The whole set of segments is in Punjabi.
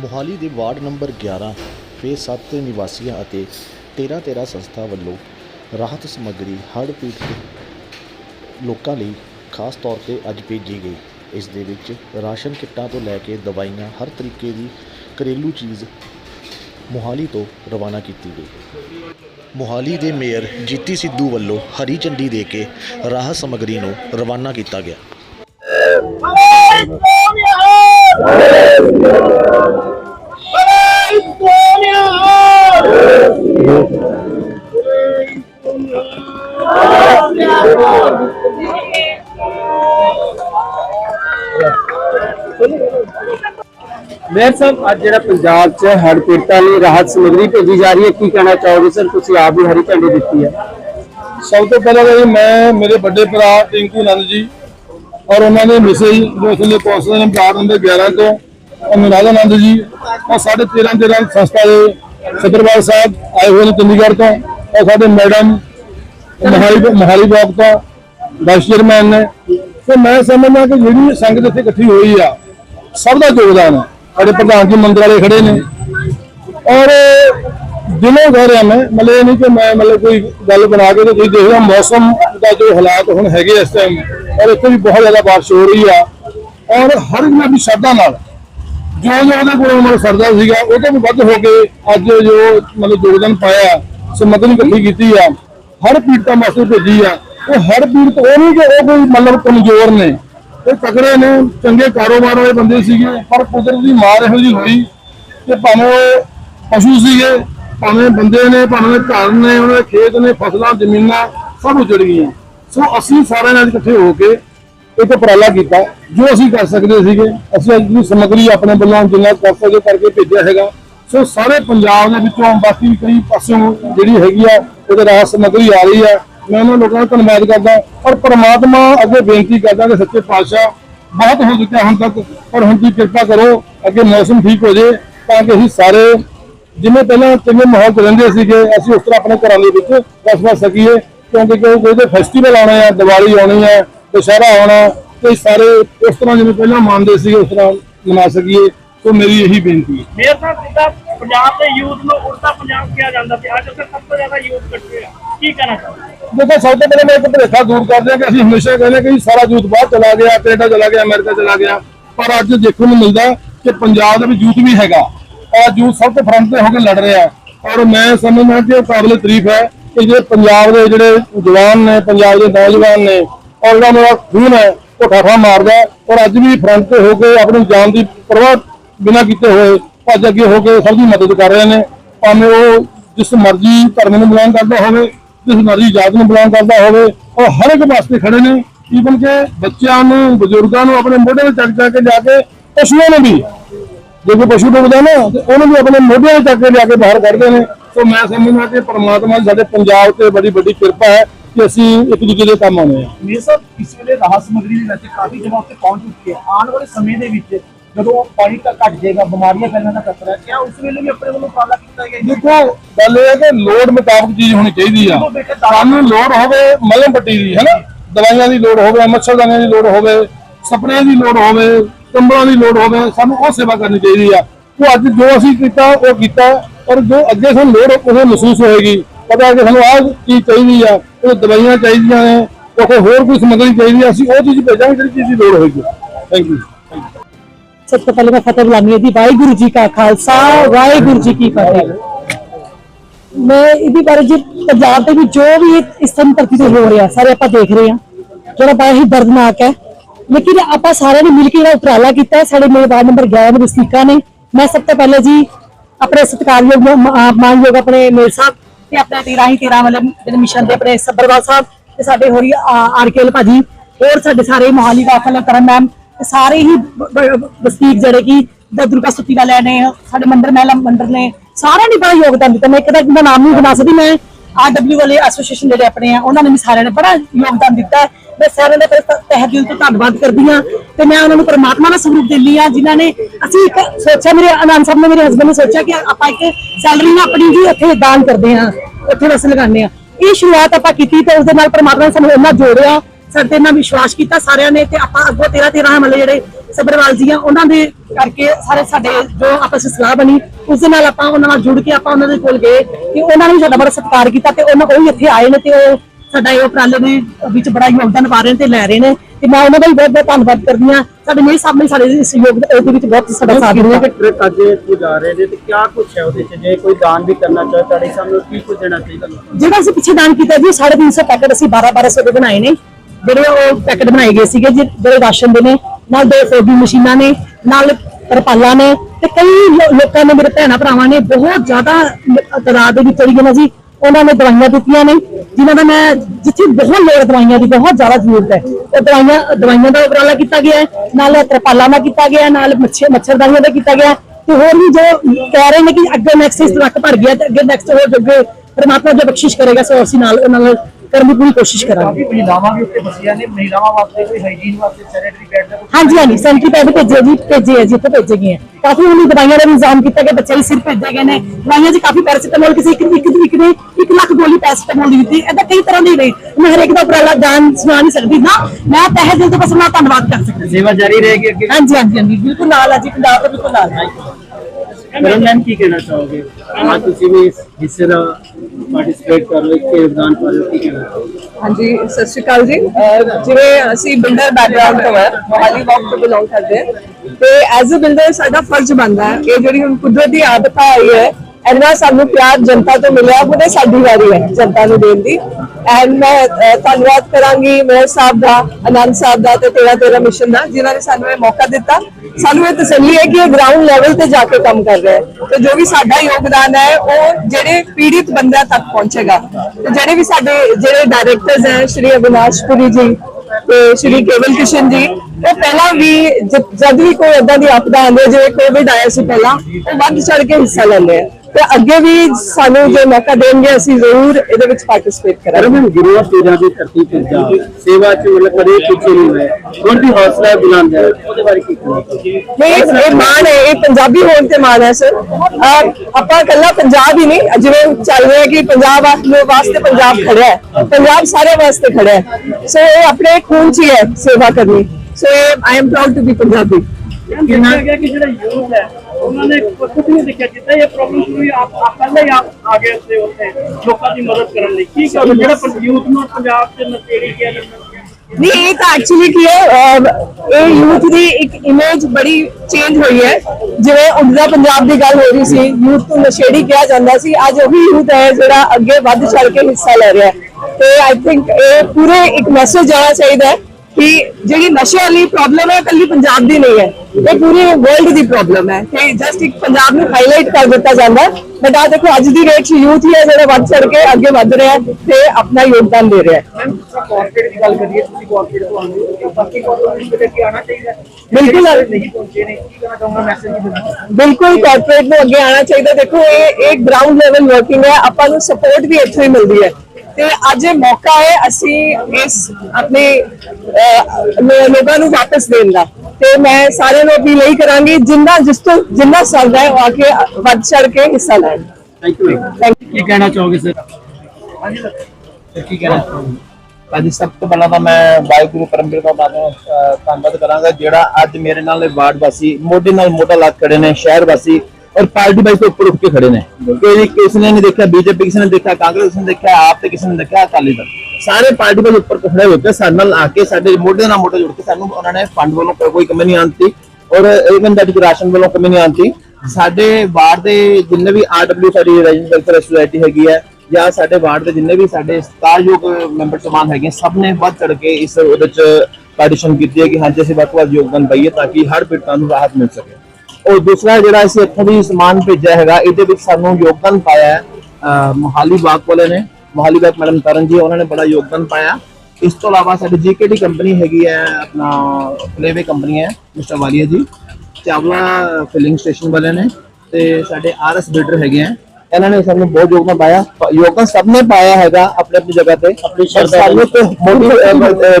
ਮੋਹਾਲੀ ਦੇ ਵਾਰਡ ਨੰਬਰ 11 ਫੇਜ਼ 7 ਨਿਵਾਸੀਆਂ ਅਤੇ 13 13 ਸੰਸਥਾ ਵੱਲੋਂ ਰਾਹਤ ਸਮੱਗਰੀ, ਹੜ੍ਹ ਪੀੜਤ ਲੋਕਾਂ ਲਈ ਖਾਸ ਤੌਰ ਤੇ ਅੱਜ ਭੇਜੀ ਗਈ। ਇਸ ਦੇ ਵਿੱਚ ਰਾਸ਼ਨ ਕਿੱਟਾਂ ਤੋਂ ਲੈ ਕੇ ਦਵਾਈਆਂ, ਹਰ ਤਰੀਕੇ ਦੀ ਘਰੇਲੂ ਚੀਜ਼ ਮੋਹਾਲੀ ਤੋਂ ਰਵਾਨਾ ਕੀਤੀ ਗਈ। ਮੋਹਾਲੀ ਦੇ ਮੇਅਰ ਜੀਤੀ ਸਿੱਧੂ ਵੱਲੋਂ ਹਰੀ ਝੰਡੀ ਦੇ ਕੇ ਰਾਹਤ ਸਮੱਗਰੀ ਨੂੰ ਰਵਾਨਾ ਕੀਤਾ ਗਿਆ। ਮੇਰ ਸਾਹਿਬ, ਅੱਜ ਜਿਹੜਾ ਪੰਜਾਬ 'ਚ ਹੜ੍ਹ ਪੀੜਤਾਂ ਲਈ ਰਾਹਤ ਸਮੱਗਰੀ ਭੇਜੀ ਜਾ ਰਹੀ ਹੈ, ਕੀ ਕਹਿਣਾ ਚਾਹੋਗੇ ਸਰ? ਤੁਸੀਂ ਆਪ ਵੀ ਹਰੀ ਝੰਡੀ ਦਿੱਤੀ ਹੈ। ਸਭ ਤੋਂ ਪਹਿਲਾਂ ਤਾਂ ਜੀ, ਮੈਂ, ਮੇਰੇ ਵੱਡੇ ਭਰਾ ਟਿੰਕੂ ਨੰਦ ਜੀ ਔਰ ਉਹਨਾਂ ਦੇ ਮਿਸੇਜ ਜੋ ਇਸ ਲਈ ਪਹੁੰਚਦੇ ਨੇ ਵਾਰਡ ਨੰਬਰ 11 ਤੋਂ ਔਰ ਮਨਾਦ ਆਨੰਦ ਜੀ ਔਰ ਸਾਡੇ 13 13 ਸੰਸਥਾ ਦੇ ਸਤਰਵਾਲ ਸਾਹਿਬ ਆਏ ਹੋਏ ਨੇ ਚੰਡੀਗੜ੍ਹ ਤੋਂ ਔਰ ਸਾਡੇ ਮੈਡਮ ਮਹਾਲੀ ਮਹਾਲੀ ਬਲਾਕ ਤੋਂ ਵਾਈਸ ਚੇਅਰਮੈਨ ਨੇ। ਤੇ ਮੈਂ ਸਮਝਦਾ ਕਿ ਜਿਹੜੀ ਸੰਗਤ ਇੱਥੇ ਇਕੱਠੀ ਹੋਈ ਆ, ਸਭ ਦਾ ਯੋਗਦਾਨ ਹੈ ਸਾਡੇ ਪ੍ਰਧਾਨ ਜੀ ਮੰਦਰ ਵਾਲੇ ਖੜੇ ਨੇ। ਔਰ ਦਿਲੋਂ ਕਹਿ ਰਿਹਾ ਮੈਂ, ਮਤਲਬ ਇਹ ਨਹੀਂ ਕਿ ਮੈਂ ਮਤਲਬ ਕੋਈ ਗੱਲ ਬਣਾ ਕੇ ਤੇ ਤੁਸੀਂ ਦੇਖੋ ਮੌਸਮ ਦਾ ਜੋ ਹਾਲਾਤ ਹੁਣ ਹੈਗੇ ਇਸ ਟਾਈਮ ਔਰ ਇੱਥੇ ਵੀ ਬਹੁਤ ਜ਼ਿਆਦਾ ਬਾਰਿਸ਼ ਹੋ ਰਹੀ ਆ। ਔਰ ਹਰ ਇੱਕ ਨੇ ਸ਼ਰਧਾ ਨਾਲ ਜੋ ਜੋ ਉਹਦੇ ਕੋਲ ਮਤਲਬ ਸਰਦਾ ਸੀਗਾ, ਉਹ ਤੋਂ ਵੀ ਵੱਧ ਹੋ ਕੇ ਅੱਜ ਜੋ ਮਤਲਬ ਯੋਗਦਾਨ ਪਾਇਆ ਸਮਗਰੀ ਇਕੱਠੀ ਕੀਤੀ ਆ। ਹਰ ਪੀੜਤਾਂ ਵਾਸਤੇ ਭੇਜੀ ਆ। ਉਹ ਹਰ ਪੀੜਤ ਉਹ ਨਹੀਂ ਕਿ ਉਹ ਕੋਈ ਮਤਲਬ ਕਮਜ਼ੋਰ ਨੇ। ਇਹ ਤਕੜੇ ਨੇ, ਚੰਗੇ ਕਾਰੋਬਾਰ ਵਾਲੇ ਬੰਦੇ ਸੀਗੇ, ਪਰ ਕੁਦਰਤ ਦੀ ਮਾਰ ਇਹੋ ਜਿਹੀ ਹੋਈ ਕਿ ਭਾਵੇਂ ਪਸ਼ੂ ਸੀਗੇ, ਭਾਵੇਂ ਬੰਦੇ ਨੇ, ਭਾਵੇਂ ਘਰ ਨੇ, ਉਹਨਾਂ ਦੇ ਖੇਤ ਨੇ, ਫਸਲਾਂ, ਜ਼ਮੀਨਾਂ ਸਭ ਉਜੜ ਗਈਆਂ। ਸੋ ਅਸੀਂ ਸਾਰਿਆਂ ਨੇ ਅੱਜ ਇਕੱਠੇ ਹੋ ਕੇ ਇੱਕ ਉਪਰਾਲਾ ਕੀਤਾ, ਜੋ ਅਸੀਂ ਕਰ ਸਕਦੇ ਸੀਗੇ, ਅਸੀਂ ਅੱਜ ਦੀ ਸਮੱਗਰੀ ਆਪਣੇ ਵੱਲੋਂ ਜਿੰਨਾ ਕਰ ਸਕਦੇ ਕਰਕੇ ਭੇਜਿਆ ਹੈਗਾ। ਸੋ ਸਾਰੇ ਪੰਜਾਬ ਦੇ ਵਿੱਚੋਂ ਬਾਕੀ ਕਈ ਪਾਸਿਓਂ ਜਿਹੜੀ ਹੈਗੀ ਆ, ਉਹਦੇ ਰਾਹ ਸਮੱਗਰੀ ਆ ਰਹੀ ਆ। ਮੈਂ ਉਹਨਾਂ ਲੋਕਾਂ ਦਾ ਧੰਨਵਾਦ ਕਰਦਾ ਔਰ ਪ੍ਰਮਾਤਮਾ ਅੱਗੇ ਬੇਨਤੀ ਕਰਦਾ ਕਿ ਸੱਚੇ ਪਾਤਸ਼ਾਹ ਬਹੁਤ ਹੋ ਚੁੱਕਿਆ ਹੁਣ ਤੱਕ ਪਰ ਹੁਣ ਦੀ ਕਿਰਪਾ ਕਰੋ, ਅੱਗੇ ਮੌਸਮ ਠੀਕ ਹੋ ਜੇ ਤਾਂ ਕਿ ਅਸੀਂ ਸਾਰੇ ਜਿਵੇਂ ਪਹਿਲਾਂ ਚੰਗੇ ਮਾਹੌਲ 'ਚ ਰਹਿੰਦੇ ਸੀਗੇ, ਅਸੀਂ ਉਸ ਤਰ੍ਹਾਂ ਆਪਣੇ ਘਰਾਂ ਦੇ ਵਿੱਚ ਬਸ ਬਸ ਸਕੀਏ। ਕਿਉਂਕਿ ਕੋਈ ਕੋਈ ਫੈਸਟੀਵਲ ਆਉਣੇ ਆ, ਦੀਵਾਲੀ ਆਉਣੀ ਆ, ਦੁਸ਼ਹਿਰਾ ਆਉਣਾ, ਤੇ ਸਾਰੇ ਉਸ ਤਰ੍ਹਾਂ ਜਿਵੇਂ ਪਹਿਲਾਂ ਮੰਨਦੇ ਸੀਗੇ, ਉਸ ਤਰ੍ਹਾਂ ਮਨਾ ਸਕੀਏ। ਸੋ ਮੇਰੀ ਇਹੀ ਬੇਨਤੀ ਹੈ। ਮੇਰ ਸਾਹਿਬ ਜਿੱਦਾਂ ਪੰਜਾਬ ਦੇ ਯੂਥ ਨੂੰ ਉੜਤਾ ਪੰਜਾਬ ਕਿਹਾ ਜਾਂਦਾ ਸੀ ਅੱਜ ਉੱਥੇ ਸਭ ਤੋਂ ਜ਼ਿਆਦਾ ਯੂਥ ਇਕੱਠੇ ਆ। ਕੀ ਕਹਿਣਾ ਚਾਹੁੰਦੇ ਦੇਖੋ ਸਭ ਤੋਂ ਪਹਿਲਾਂ ਮੈਂ ਇੱਕ ਭੁਲੇਖਾ ਦੂਰ ਕਰਦੇ ਹਾਂ ਕਿ ਅਸੀਂ ਹਮੇਸ਼ਾ ਕਹਿੰਦੇ ਕਿ ਸਾਰਾ ਯੂਥ ਬਾਹਰ ਚਲਾ ਗਿਆ ਕੈਨੇਡਾ ਚਲਾ ਗਿਆ ਅਮਰੀਕਾ ਚਲਾ ਗਿਆ। ਪਰ ਅੱਜ ਦੇਖਣ ਨੂੰ ਮਿਲਦਾ ਕਿ ਪੰਜਾਬ ਦੇ ਵਿੱਚ ਯੂਥ ਵੀ ਹੈਗਾ। ਔਰ ਯੂਥ ਸਭ ਤੋਂ ਫਰੰਟ ਤੇ ਹੋ ਕੇ ਲੜ ਰਿਹਾ। ਔਰ ਮੈਂ ਸਮਝਦਾ ਕਿ ਇਹ ਕਾਬਲੇ ਤਾਰੀਫ ਹੈ ਕਿ ਜਿਹੜੇ ਪੰਜਾਬ ਦੇ ਜਿਹੜੇ ਜਵਾਨ ਨੇ ਪੰਜਾਬ ਦੇ ਨੌਜਵਾਨ ਨੇ ਔਰ ਜਿਹੜਾ ਮੇਰਾ ਖੂਨ ਹੈ ਉਹ ਠਾਠਾ ਮਾਰਦਾ ਔਰ ਅੱਜ ਵੀ ਫਰੰਟ ਤੇ ਹੋ ਕੇ ਆਪਣੀ ਜਾਨ ਦੀ ਪਰਵਾਹ ਬਿਨਾਂ ਕੀਤੇ ਹੋਏ ਭੱਜ ਅੱਗੇ ਹੋ ਕੇ ਸਭ ਦੀ ਮਦਦ ਕਰ ਰਹੇ ਨੇ। ਭਾਵੇਂ ਉਹ ਜਿਸ ਮਰਜ਼ੀ ਧਰਮ ਨੂੰ ਬਿਲੋਂਗ ਕਰਦਾ ਹੋਵੇ, ਜਿਸ ਮਰਜ਼ੀ ਜਾਤ ਨੂੰ ਬਿਲੋਂਗ ਕਰਦਾ ਹੋਵੇ, ਉਹ ਹਰ ਇੱਕ ਵਾਸਤੇ ਖੜੇ ਨੇ। ਈਵਨ ਕਿ ਬੱਚਿਆਂ ਨੂੰ, ਬਜ਼ੁਰਗਾਂ ਨੂੰ ਆਪਣੇ ਮੋਢੇ ਤੇ ਚੱਕ ਚੱਕ ਕੇ ਜਾ ਕੇ ਪਸ਼ੂਆਂ ਨੂੰ ਵੀ। ਜੇ ਕੋਈ ਪਸ਼ੂ ਡੁੱਬਦਾ ਨਾ, ਤੇ ਉਹਨੂੰ ਵੀ ਆਪਣੇ ਮੋਢਿਆਂ ਤੇ ਚੱਕ ਕੇ ਲਿਆ ਕੇ ਬਾਹਰ ਕੱਢਦੇ ਨੇ। ਸੋ ਮੈਂ ਸਮਝਦਾ ਕਿ ਪਰਮਾਤਮਾ ਦੀ ਸਾਡੇ ਪੰਜਾਬ ਤੇ ਬੜੀ ਵੱਡੀ ਕਿਰਪਾ ਹੈ ਕਿ ਅਸੀਂ ਇੱਕ ਦੂਜੇ ਦੇ ਕੰਮ ਆਉਂਦੇ ਹਾਂ। ਮੇਰ ਸਾਹਿਬ ਇਸ ਵੇਲੇ ਰਾਹਤ ਸਮੱਗਰੀ ਦੇ ਵਿੱਚ ਕਾਫੀ ਜਗ੍ਹਾ ਉੱਤੇ ਪਹੁੰਚ ਚੁੱਕੀ ਹੈ ਆਉਣ ਵਾਲੇ ਸਮੇਂ ਦੇ ਵਿੱਚ ਜਦੋਂ ਪਾਣੀ ਘਟ ਜਾਏਗਾ ਬਿਮਾਰੀਆਂ ਫੈਲਣ ਦਾ ਖਤਰਾ ਹੈ ਕਿਆ ਉਸ ਵੇਲੇ ਵੀ ਆਪਣੇ ਵੱਲੋਂ ਉਪਰਾਲਾ ਕੀਤਾ ਗਿਆ ਜੀ? ਦੇਖੋ ਗੱਲ ਇਹ ਹੈ ਕਿ ਲੋੜ ਮੁਤਾਬਕ ਚੀਜ਼ ਹੋਣੀ ਚਾਹੀਦੀ ਆ। ਸਾਨੂੰ ਲੋੜ ਹੋਵੇ ਮਲਮ ਪੱਟੀ ਦੀ ਹੈ ਨਾ ਦਵਾਈਆਂ ਦੀ ਲੋੜ ਹੋਵੇ ਮੱਛਰਦਾਨੀਆਂ ਦੀ ਲੋੜ ਹੋਵੇ ਸਪਰੇਅ ਦੀ ਲੋੜ ਹੋਵੇ ਕੰਬਲਾਂ ਦੀ ਲੋੜ ਹੋਵੇ ਸਾਨੂੰ ਉਹ ਸੇਵਾ ਕਰਨੀ ਚਾਹੀਦੀ ਆ। ਉਹ ਅੱਜ ਜੋ ਅਸੀਂ ਕੀਤਾ ਉਹ ਕੀਤਾ ਔਰ ਜੋ ਅੱਗੇ ਸਾਨੂੰ ਲੋੜ ਉਹ ਮਹਿਸੂਸ ਹੋਏਗੀ। ਪਤਾ ਹੈ ਕਿ ਸਾਨੂੰ ਆਹ ਚੀਜ਼ ਚਾਹੀਦੀ ਆ ਉਹ ਦਵਾਈਆਂ ਚਾਹੀਦੀਆਂ ਨੇ ਉਹ ਹੋਰ ਕੋਈ ਸਮੱਗਰੀ ਚਾਹੀਦੀ ਆ ਅਸੀਂ ਉਹ ਚੀਜ਼ ਭੇਜਾਂਗੇ ਜਿਹੜੀ ਚੀਜ਼ ਦੀ ਲੋੜ ਹੋਏਗੀ। ਥੈਂਕ ਯੂ ਸਭ ਤੋਂ ਪਹਿਲੇ ਮੈਂ ਫਤਿਹ ਬੁਲਾਉਂਦੀ ਹਾਂ ਜੀ, ਵਾਹਿਗੁਰੂ ਜੀ ਕਾ ਖਾਲਸਾ, ਵਾਹਿਗੁਰੂ ਜੀ ਕੀ ਫਤਿਹ। ਮੈਂ ਇਹਦੀ ਬਾਰੇ ਜੀ, ਪੰਜਾਬ ਦੇ ਵਿੱਚ ਜੋ ਵੀ ਇਸ ਸਮੇਂ ਤੇ ਹੋ ਰਿਹਾ, ਸਾਰੇ ਆਪਾਂ ਦੇਖ ਰਹੇ ਹਾਂ। ਜਿਹੜਾ ਬੜਾ ਹੀ ਦਰਦਨਾਕ ਹੈ। ਲੇਕਿਨ ਆਪਾਂ ਸਾਰਿਆਂ ਨੇ ਮਿਲ ਕੇ ਜਿਹੜਾ ਉਪਰਾਲਾ ਕੀਤਾ ਸਾਡੇ ਮੇਰੇ ਵਾਰਡ ਨੰਬਰ 11 ਵਸਨੀਕਾਂ ਨੇ। ਮੈਂ ਸਭ ਤੋਂ ਪਹਿਲੇ ਜੀ, ਆਪਣੇ ਸਤਿਕਾਰਯੋਗ ਮਾਨਯੋਗ ਆਪਣੇ ਮੇਰ ਸਾਹਿਬ ਤੇ ਆਪਣੇ 13 ਹੀ 13 ਵਾਲੇ ਜਿਹੜੇ ਮਿਸ਼ਨ ਦੇ ਆਪਣੇ ਸੱਬਰਵਾਲ ਸਾਹਿਬ ਤੇ ਸਾਡੇ ਹੋਰੀ ਆਰਕੇਲ ਭਾਜੀ, ਹੋਰ ਸਾਡੇ ਸਾਰੇ ਮੋਹਾਲੀ ਦਾਖਲ ਕਰਨ, ਮੈਮ। ਸਾਰੇ ਹੀ ਬ- ਵਸਨੀਕ ਜਿਹੜੇ ਕਿ ਦੁਰਗਾ ਸੁੱਤੀ ਵਾਲਿਆਂ ਨੇ ਸਾਡੇ ਮੰਦਰ ਮਹਿਲਾ ਮੰਡਲ ਨੇ, ਸਾਰਿਆਂ ਨੇ ਬੜਾ ਯੋਗਦਾਨ ਦਿੱਤਾ। ਮੈਂ ਇੱਕ ਤਾਂ ਦਾ ਨਾਮ ਨਹੀਂ ਬਣਾ ਸਕਦੀ, ਮੈਂ ਆਰਡਬਲਯੂ ਵਾਲੇ ਐਸੋਸੀਏਸ਼ਨ ਜਿਹੜੇ ਆਪਣੇ ਆ, ਉਹਨਾਂ ਨੇ ਵੀ ਸਾਰਿਆਂ ਨੇ ਬੜਾ ਯੋਗਦਾਨ ਦਿੱਤਾ। ਮੈਂ ਸਾਰਿਆਂ ਦਾ ਤਹਿ ਦਿਲ ਤੋਂ ਧੰਨਵਾਦ ਕਰਦੀ ਹਾਂ ਤੇ ਮੈਂ ਉਹਨਾਂ ਨੂੰ ਪਰਮਾਤਮਾ ਦਾ ਸਰੂਪ ਦਿੰਦੀ ਹਾਂ, ਜਿਨ੍ਹਾਂ ਨੇ ਅਸੀਂ ਇੱਕ ਸੋਚਿਆ, ਮੇਰੇ ਆਨੰਦ ਸਾਹਿਬ ਨੇ, ਮੇਰੇ ਹਸਬੰਦ ਨੇ ਸੋਚਿਆ ਕਿ ਆਪਾਂ ਇੱਕ ਸੈਲਰੀ ਨਾ ਆਪਣੀ ਜੀ ਉੱਥੇ ਦਾਨ ਕਰਦੇ ਹਾਂ, ਉੱਥੇ ਵਸ ਲਗਾਉਂਦੇ ਹਾਂ। ਇਹ ਸ਼ੁਰੂਆਤ ਆਪਾਂ ਕੀਤੀ ਤੇ ਉਸ ਦੇ ਨਾਲ ਪਰਮਾਤਮਾ ਨੇ ਸਾਨੂੰ ਇੰਨਾ ਜੋੜਿਆ ਸਾਡੇ ਇੰਨਾ ਵਿਸ਼ਵਾਸ ਕੀਤਾ ਸਾਰਿਆਂ ਨੇ ਤੇ ਆਪਾਂ ਅੱਗੋਂ 13 13 ਮਤਲਬ ਜਿਹੜੇ ਸਬਰਵਾਲ ਜੀ ਆ ਉਹਨਾਂ ਦੇ ਕਰਕੇ ਸਾਰੇ ਸਾਡੇ ਜੋ ਆਪਸ ਵਿੱਚ ਸਲਾਹ ਬਣੀ ਉਸ ਦੇ ਨਾਲ ਆਪਾਂ ਉਹਨਾਂ ਨਾਲ ਜੁੜ ਕੇ ਆਪਾਂ ਉਹਨਾਂ ਦੇ ਕੋਲ ਗਏ ਕਿ ਉਹਨਾਂ ਨੇ ਸਾਡਾ ਬੜਾ ਸਤਿਕਾਰ ਕੀਤਾ ਤੇ ਉਹਨਾਂ ਉਹ ਇੱਥੇ ਆਏ ਨੇ ਤੇ ਉਹ ਸਾਡਾ ਇਹ ਉਪਰਾਲੇ ਦੇ ਵਿੱਚ ਬੜਾ ਯੋਗਦਾਨ ਪਾ ਰਹੇ ਨੇ ਤੇ ਲੈ ਰਹੇ ਨੇ ਤੇ ਮੈਂ ਉਹਨਾਂ ਦਾ ਵੀ ਬਹੁਤ ਬਹੁਤ ਧੰਨਵਾਦ ਕਰਦੀ ਹਾਂ। ਸਾਡੇ ਮੇਰੇ ਸਾਹਮਣੇ ਸਾਡੇ ਇਸ ਯੋਗਦਾਨ ਦੇ ਵਿੱਚ ਬਹੁਤ ਸਾਡਾ ਸਾਥ ਦਿੱਤਾ। ਕੁ ਟਰੱਕ ਅੱਜ ਇੱਥੇ ਜਾ ਰਹੇ ਨੇ ਤੇ ਕਿਆ ਕੁਛ ਹੈ ਉਹਦੇ ਚ ਜੇ ਕੋਈ ਦਾਨ ਵੀ ਕਰਨਾ ਚਾਹੇ ਤੁਹਾਡੇ ਸਾਹਮਣੇ ਕੀ ਕੁਝ ਦੇਣਾ ਚਾਹੀਦਾ? ਨੂੰ? ਜਿਹੜਾ ਅਸੀਂ ਪਿੱਛੇ ਦਾਨ ਕੀਤਾ ਜੀ 350 ਪੈਕੇਟ ਅਸੀਂ 12 1200 ਦੇ ਬਣਾਏ ਨੇ। ਜਿਹੜੇ ਉਹ ਪੈਕੇਟ ਬਣਾਏ ਗਏ ਸੀਗੇ ਜਿਹੜੇ ਰਾਸ਼ਨ ਦੇ ਨੇ, ਨਾਲ ਦੋ ਫੋਬੀ ਮਸ਼ੀਨਾਂ ਨੇ, ਨਾਲ ਤਰਪਾਲਾਂ ਨੇ ਤੇ ਕਈ ਲੋਕਾਂ ਨੇ ਮੇਰੇ ਭੈਣਾਂ ਭਰਾਵਾਂ ਨੇ ਬਹੁਤ ਜ਼ਿਆਦਾ ਲ- ਤਾਦਾਦ ਦੇ ਵਿੱਚ ਜਿਹੜੀ ਨਾ ਜੀ, ਉਹਨਾਂ ਨੇ ਦਵਾਈਆਂ ਦਿੱਤੀਆਂ ਨੇ, ਜਿਨ੍ਹਾਂ ਦਾ ਮੈਂ ਜਿੱਥੇ ਬਹੁਤ ਲੋੜ ਦਵਾਈਆਂ ਦੀ, ਬਹੁਤ ਜ਼ਿਆਦਾ ਜ਼ਰੂਰਤ ਹੈ। ਉਹ ਦਵਾਈਆਂ ਦਵਾਈਆਂ ਦਾ ਉਪਰਾਲਾ ਕੀਤਾ ਗਿਆ ਨਾਲ ਤਰਪਾਲਾਂ ਦਾ ਕੀਤਾ ਗਿਆ ਨਾਲ ਮੱਛਰ ਮੱਛਰਦਾਨੀਆਂ ਦਾ ਕੀਤਾ ਗਿਆ ਤੇ ਹੋਰ ਵੀ ਜੋ ਕਹਿ ਰਹੇ ਨੇ ਕਿ ਅੱਗੇ ਨੈਕਸਟ ਇਸ ਟਰੱਕ ਭਰ ਗਿਆ ਤੇ ਅੱਗੇ ਨੈਕਸਟ ਹੋਰ ਅੱਗੇ ਪਰਮਾਤਮਾ ਜੋ ਬਖਸ਼ਿਸ਼ ਕਰੇਗਾ, ਸੋ ਅਸੀਂ ਨਾਲ ਉਹਨਾਂ ਨਾਲ ਕਰਨ ਦੀ ਪੂਰੀ ਕੋਸ਼ਿਸ਼ ਕਰਾਂਗੇ। ਕਾਫੀ ਮਹਿਲਾਵਾਂ ਵੀ ਉੱਤੇ ਬਸੀਆਂ ਨੇ ਮਹਿਲਾਵਾਂ ਵਾਸਤੇ ਕੋਈ ਹਾਈਜੀਨ ਵਾਸਤੇ ਸੈਨੇਟਰੀ ਪੈਡ ਦਾ ਹਾਂਜੀ ਹਾਂਜੀ ਸੈਂਟਰੀ ਪੈਡ ਭੇਜੇ ਜੀ ਭੇਜੇ ਜੀ ਇੱਥੇ ਭੇਜੇ ਗਏ ਕਾਫੀ ਉਹਨੂੰ ਦਵਾਈਆਂ ਦਾ ਇੰਤਜ਼ਾਮ ਕੀਤਾ ਗਿਆ ਬੱਚੇ ਲਈ ਸਿਰ ਭੇਜੇ ਗਏ ਨੇ। ਦਵਾਈਆਂ 'ਚ ਕਾਫੀ ਪੈਰਾਸੀਟਾਮੋਲ ਕਿਸੇ ਇੱਕ ਇੱਕ ਇੱਕ ਨੇ 1 ਲੱਖ ਗੋਲੀ ਪੈਰਾਸੀਟਾਮੋਲ ਦੀ ਦਿੱਤੀ। ਏਦਾਂ ਕਈ ਤਰ੍ਹਾਂ ਦੀ ਨਹੀਂ ਮੈਂ ਹਰੇਕ ਦਾ ਉਪਰਾਲਾ ਜਾਣ ਸੁਣਾ ਨਹੀਂ ਸਕਦੀ ਨਾ। ਮੈਂ ਤਹਿ ਦਿਲ ਤੋਂ ਬਸ ਉਹਨਾਂ ਦਾ ਧੰਨਵਾਦ ਕਰ ਸਕਦੀ ਸੇਵਾ ਜਾਰੀ ਰਹੇਗੀ ਅੱਗੇ। ਹਾਂਜੀ ਹਾਂਜੀ ਹਾਂਜੀ ਬਿਲਕੁਲ ਨਾਲ ਆ ਜੀ ਪੰਜਾਬ ਦਾ ਬਿਲਕੁਲ ਨਾਲ ਕਰਨ ਮੈਮ ਕੀ ਕਹਿਣਾ ਚਾਹੋਗੇ? ਅੱਜ ਤੁਸੀਂ ਵੀ ਇਸ ਹਿੱਸੇ ਦਾ ਪਾਰਟਿਸਿਪੇਟ ਕਰ ਰਹੇ ਹੋ ਯੋਗਦਾਨ ਪਾ ਰਹੇ ਕੀ ਕਹਿਣਾ ਚਾਹੋਗੇ? ਹਾਂਜੀ ਸਤਿ ਸ਼੍ਰੀ ਅਕਾਲ ਜੀ। ਅਹ ਜਿਵੇਂ ਅਸੀਂ ਬਿਲਡਰ ਬੈਕਗ੍ਰਾਉਂਡ ਤੋਂ ਹੈ ਮੋਹਾਲੀ ਵਾਕ ਤੋਂ ਬਿਲੋਂਗ ਕਰਦੇ ਹਾਂ। ਤੇ ਐਜ਼ ਅ ਬਿਲਡਰ ਸਾਡਾ ਫਰਜ਼ ਬਣਦਾ ਹੈ ਇਹ ਜਿਹੜੀ ਹੁਣ ਕੁਦਰਤੀ ਆਦਤ ਆਈ ਹੈ ਇੰਨਾ ਸਾਨੂੰ ਪਿਆਰ ਜਨਤਾ ਤੋਂ ਮਿਲਿਆ ਉਹਨੇ ਸਾਡੀ ਵਾਰੀ ਹੈ ਜਨਤਾ ਨੂੰ ਦੇਣ ਦੀ। ਐਂਡ ਮੈਂ ਧੰਨਵਾਦ ਕਰਾਂਗੀ ਮੇਅਰ ਸਾਹਿਬ ਦਾ ਆਨੰਦ ਸਾਹਿਬ ਦਾ ਤੇ 13 13 ਮਿਸ਼ਨ ਦਾ, ਜਿਨ੍ਹਾਂ ਨੇ ਸਾਨੂੰ ਇਹ ਮੌਕਾ ਦਿੱਤਾ। ਸਾਨੂੰ ਇਹ ਤਸੱਲੀ ਹੈ ਕਿ ਇਹ ਗਰਾਊਂਡ ਲੈਵਲ ਤੇ ਜਾ ਕੇ ਕੰਮ ਕਰ ਰਿਹਾ ਹੈ। ਤੇ ਜੋ ਵੀ ਸਾਡਾ ਯੋਗਦਾਨ ਹੈ, ਉਹ ਜਿਹੜੇ ਪੀੜਿਤ ਬੰਦਿਆਂ ਤੱਕ ਪਹੁੰਚੇਗਾ। ਤੇ ਜਿਹੜੇ ਵੀ ਸਾਡੇ, ਜਿਹੜੇ ਡਾਇਰੈਕਟਰਸ ਹੈ, ਸ਼੍ਰੀ ਅਵਿਨਾਸ਼ ਪੁਰੀ ਜੀ ਤੇ ਸ਼੍ਰੀ ਕੇਵਲ ਕਿਸ਼ਨ ਜੀ, ਉਹ ਪਹਿਲਾਂ ਵੀ ਜਦ ਵੀ ਕੋਈ ਏਦਾਂ ਦੀ ਆਪਦਾ ਆਉਂਦੀ, ਜਿਵੇਂ ਕੋਵਿਡ ਆਇਆ ਸੀ ਪਹਿਲਾਂ, ਉਹ ਵੱਧ ਚੜ ਕੇ ਹਿੱਸਾ ਲੈਂਦੇ ਆ। ਤੇ ਅੱਗੇ ਵੀ ਸਾਨੂੰ ਜੇ ਮੌਕਾ ਦੇਣਗੇ ਅਸੀਂ ਜ਼ਰੂਰ ਇਹਦੇ ਵਿੱਚ ਪਾਰਟਿਸਿਪੇਟ ਕਰਾਂਗੇ। ਮੈਮ ਗੁਰੂਆਂ ਪੀਰਾਂ ਦੀ ਧਰਤੀ ਪੰਜਾਬ ਸੇਵਾ ਚ ਮਤਲਬ ਕਦੇ ਪਿੱਛੇ ਨਹੀਂ ਹੋਏ। ਹੁਣ ਵੀ ਹੌਸਲਾ ਬੁਲੰਦ ਹੈ। ਉਹਦੇ ਬਾਰੇ ਕੀ ਨਹੀਂ ਇਹ ਮਾਣ ਹੈ। ਇਹ ਪੰਜਾਬੀ ਹੋਣ ਤੇ ਮਾਣ ਹੈ ਸਰ ਆਪਾਂ ਕੱਲਾ ਪੰਜਾਬ ਹੀ ਨਹੀਂ ਜਿਵੇਂ ਚੱਲ ਰਿਹਾ ਕਿ ਪੰਜਾਬ ਵਾਸਤੇ ਵਾਸਤੇ ਪੰਜਾਬ ਖੜਿਆ ਹੈ। ਪੰਜਾਬ ਸਾਰੇ ਵਾਸਤੇ ਖੜਿਆ ਹੈ। ਸੋ ਇਹ ਆਪਣੇ ਖੂਨ ਚ ਹੀ ਹੈ ਸੇਵਾ ਕਰਨੀ। So I am proud to be Punjabi. ਕਿੰਨਾ? ਗਿਆ ਕਿ ਜਿਹੜਾ ਯੂਥ ਹੈ ਉਹਨਾਂ ਨੇ ਕੁਝ ਨਹੀਂ ਦੇਖਿਆ ਜਿੱਦਾਂ ਇਹ ਪ੍ਰੋਬਲਮ ਸ਼ੁਰੂ ਹੋਈ ਆਪ ਆਪ ਪਹਿਲਾਂ ਹੀ ਆਪ ਆ ਗਏ ਉੱਤੇ ਉੱਤੇ ਲੋਕਾਂ ਦੀ ਮਦਦ ਕਰਨ ਲਈ। ਕੀ ਕਹੋ ਜਿਹੜਾ ਯੂਥ ਨੂੰ ਪੰਜਾਬ ਚ ਨਸ਼ੇੜੀ ਕਿਹਾ ਜਾਂਦਾ? ਨਹੀਂ ਇਹ ਤਾਂ ਐਕਚੁਅਲੀ ਕੀ ਹੈ ਅਹ, ਇਹ ਯੂਥ ਦੀ ਇੱਕ ਇਮੇਜ ਬੜੀ ਚੇਂਜ ਹੋਈ ਹੈ। ਜਿਵੇਂ ਉੜਦਾ ਪੰਜਾਬ ਦੀ ਗੱਲ ਹੋ ਰਹੀ ਸੀ ਯੂਥ ਨੂੰ ਨਸ਼ੇੜੀ ਕਿਹਾ ਜਾਂਦਾ ਸੀ ਅੱਜ ਉਹੀ ਯੂਥ ਹੈ ਜਿਹੜਾ ਅੱਗੇ ਵੱਧ ਚੜ ਕੇ ਹਿੱਸਾ ਲੈ ਰਿਹਾ ਹੈ। ਤੇ ਆਈ ਥਿੰਕ ਇਹ ਪੂਰੇ ਇੱਕ ਮੈਸੇਜ ਜਾਣਾ ਚਾਹੀਦਾ ਹੈ ਕਿ ਜਿਹੜੀ ਨਸ਼ੇ ਵਾਲੀ ਪ੍ਰੋਬਲਮ ਹੈ ਇਕੱਲੀ ਪੰਜਾਬ ਦੀ ਨਹੀਂ ਹੈ ਇਹ ਪੂਰੀ ਵਰਲਡ ਦੀ ਪ੍ਰੋਬਲਮ ਹੈ ਤੇ ਜਸਟ ਇੱਕ ਪੰਜਾਬ ਨੂੰ ਹਾਈਲਾਈਟ ਕਰ ਦਿੱਤਾ ਜਾਂਦਾ ਹੈ ਬਟ ਆ ਦੇਖੋ ਅੱਜ ਦੀ ਡੇਟ 'ਚ ਯੂਥ ਹੀ ਹੈ ਜਿਹੜਾ ਵੱਧ ਚੜ ਕੇ ਅੱਗੇ ਵੱਧ ਰਿਹਾ ਹੈ ਤੇ ਆਪਣਾ ਯੋਗਦਾਨ ਦੇ ਰਿਹਾ ਹੈ ਮੈਮ ਕਾਰਪੋਰੇਟ ਦੀ ਗੱਲ ਕਰੀਏ ਤੁਸੀਂ ਕਾਰਪੋਰੇਟ ਤੋਂ ਆਉਂਦੇ ਹੋ ਬਾਕੀ ਕਾਰਪੋਰੇਟ ਦੇ ਅੱਗੇ ਆਉਣਾ ਚਾਹੀਦਾ ਹੈ। ਬਿਲਕੁਲ। ਜਿਹੜੇ ਨਹੀਂ ਪਹੁੰਚੇ ਨੇ ਕੀ ਕਹਿਣਾ ਚਾਹੂੰਗਾ ਮੈਸੇਜ ਕੀ ਦੇਣਾ ਬਿਲਕੁਲ ਕਾਰਪੋਰੇਟ ਨੂੰ ਅੱਗੇ ਆਉਣਾ ਚਾਹੀਦਾ। ਦੇਖੋ ਇਹ ਇਹ ਗਰਾਊਂਡ ਲੈਵਲ ਵਰਕਿੰਗ ਹੈ। ਆਪਾਂ ਨੂੰ ਸਪੋਰਟ ਵੀ ਇੱਥੋਂ ਹੀ ਮਿਲਦੀ ਹੈ। ਤੇ ਅੱਜ ਇਹ ਮੌਕਾ ਹੈ ਅਸੀਂ ਇਸ ਆਪਣੇ ਲੋਕਾਂ ਨੂੰ ਵਾਪਸ ਦੇਣ ਦਾ। ਤੇ ਮੈਂ ਸਾਰਿਆਂ ਨੂੰ ਅਪੀਲ ਇਹੀ ਕਰਾਂਗੀ ਜਿੰਨਾ ਜਿਸ ਤੋਂ ਜਿੰਨਾ ਸਕਦਾ ਹੈ ਉਹ ਆ ਕੇ ਵੱਧ ਚੜ ਕੇ ਹਿੱਸਾ ਲੈਣ। ਥੈਂਕ ਯੂ ਕੀ ਕਹਿਣਾ ਚਾਹੋਗੇ ਸਰ? ਹਾਂਜੀ ਸਰ ਕੀ ਕਹਿਣਾ ਚਾਹੋਗੇ? ਹਾਂਜੀ ਸਭ ਤੋਂ ਪਹਿਲਾਂ ਤਾਂ ਮੈਂ ਵਾਹਿਗੁਰੂ ਪਰਮਪੀਰ ਦਾ ਧੰਨਵਾਦ ਕਰਾਂਗਾ ਜਿਹੜਾ ਅੱਜ ਮੇਰੇ ਨਾਲ ਇਹ ਵਾਰਡ ਵਾਸੀ ਮੋਢੇ ਨਾਲ ਮੋਢਾ ਲਾ ਕੇ ਖੜੇ ਨੇ ਸ਼ਹਿਰ ਵਾਸੀ ਉੱਪਰ ਉੱਠ ਕੇ ਖੜੇ ਨੇ। ਕੋਈ ਕਿਸੇ ਨੇ ਨਹੀਂ ਦੇਖਿਆ ਬੀਜੇਪੀ ਕਿਸੇ ਨੇ ਦੇਖਿਆ ਕਾਂਗਰਸ ਕਿਸੇ ਨੇ ਦੇਖਿਆ ਆਪ ਤੇ ਕਿਸੇ ਨੇ ਦੇਖਿਆ ਅਕਾਲੀ ਦਲ। ਸਾਰੇ ਪਾਰਟੀ ਵਾਈਜ਼ ਉੱਪਰ ਖੜੇ ਹੋ ਕੇ ਸਾਡੇ ਨਾਲ ਆ ਕੇ ਸਾਡੇ ਮੋਢੇ ਨਾਲ ਮੋਢਾ ਜੋੜ ਕੇ ਸਾਨੂੰ ਉਹਨਾਂ ਨੇ ਫੰਡ ਵੱਲੋਂ ਕੋਈ- ਕਮੀ ਨਹੀਂ ਆਂਦੀ। ਔਰ ਇਵਨ ਦੈਟ ਰਾਸ਼ਨ ਵੱਲੋਂ ਕਮੀ ਨਹੀਂ ਆਂਦੀ। ਸਾਡੇ ਵਾਰਡ ਦੇ ਜਿੰਨੇ ਵੀ ਆਰਡਬਲਯੂ ਸਾਡੀ ਵੈਲਫੇਅਰ ਸੁਸਾਇਟੀ ਹੈਗੀ ਹੈ ਜਾਂ ਸਾਡੇ ਵਾਰਡ ਦੇ ਜਿੰਨੇ ਵੀ ਸਾਡੇ ਸਤਿਕਾਰਯੋਗ ਮੈਂਬਰ ਸਮਾਨ ਹੈਗੇ ਸਭ ਨੇ ਵੱਧ ਚੜ ਕੇ ਇਸ ਉਹਦੇ ਚ ਪਾਰਟਿਸ਼ਨ ਕੀਤੀ ਹੈ ਕਿ ਹਾਂਜੀ ਅਸੀਂ ਵੱਧ ਵੱਧ ਯੋਗਦਾਨ ਪਾਈਏ ਤਾਂ ਕਿ ਹਰ ਪੀੜਤਾਂ ਨੂੰ ਰਾਹਤ ਮਿਲ ਸਕੇ। ਔਰ ਦੂਸਰਾ ਜਿਹੜਾ ਅਸੀਂ ਇੱਥੋਂ ਦੀ ਸਮਾਨ ਭੇਜਿਆ ਹੈਗਾ, ਇਹਦੇ ਵਿੱਚ ਸਾਨੂੰ ਯੋਗਦਾਨ ਪਾਇਆ ਹੈ ਮੋਹਾਲੀ ਬਾਗ ਵਾਲੇ ਨੇ, ਮੋਹਾਲੀ ਬਾਗ ਮੈਡਮ ਤਰਨ ਜੀ, ਉਹਨਾਂ ਨੇ ਬੜਾ ਯੋਗਦਾਨ ਪਾਇਆ। ਇਸ ਤੋਂ ਇਲਾਵਾ ਸਾਡੀ ਜੀਕੇਡੀ ਕੰਪਨੀ ਹੈਗੀ ਹੈ, ਆਪਣਾ ਪਲੇਵੇ ਕੰਪਨੀ ਹੈ mister Walia ji, Chawla filling station ਵਾਲੇ ਨੇ, ਤੇ ਸਾਡੇ ਆਰਐਸ ਬਿਲਡਰ ਹੈਗੇ ਆ ਇਹਨਾਂ ਨੇ ਸਾਨੂੰ ਬਹੁਤ ਯੋਗਦਾਨ ਪਾਇਆ। ਯੋਗਦਾਨ ਸਭ ਨੇ ਪਾਇਆ ਹੈਗਾ ਆਪਣੇ ਆਪਣੀ ਜਗ੍ਹਾ ਤੇ। ਸਾਨੂੰ ਤੇ ਮੋਦੀ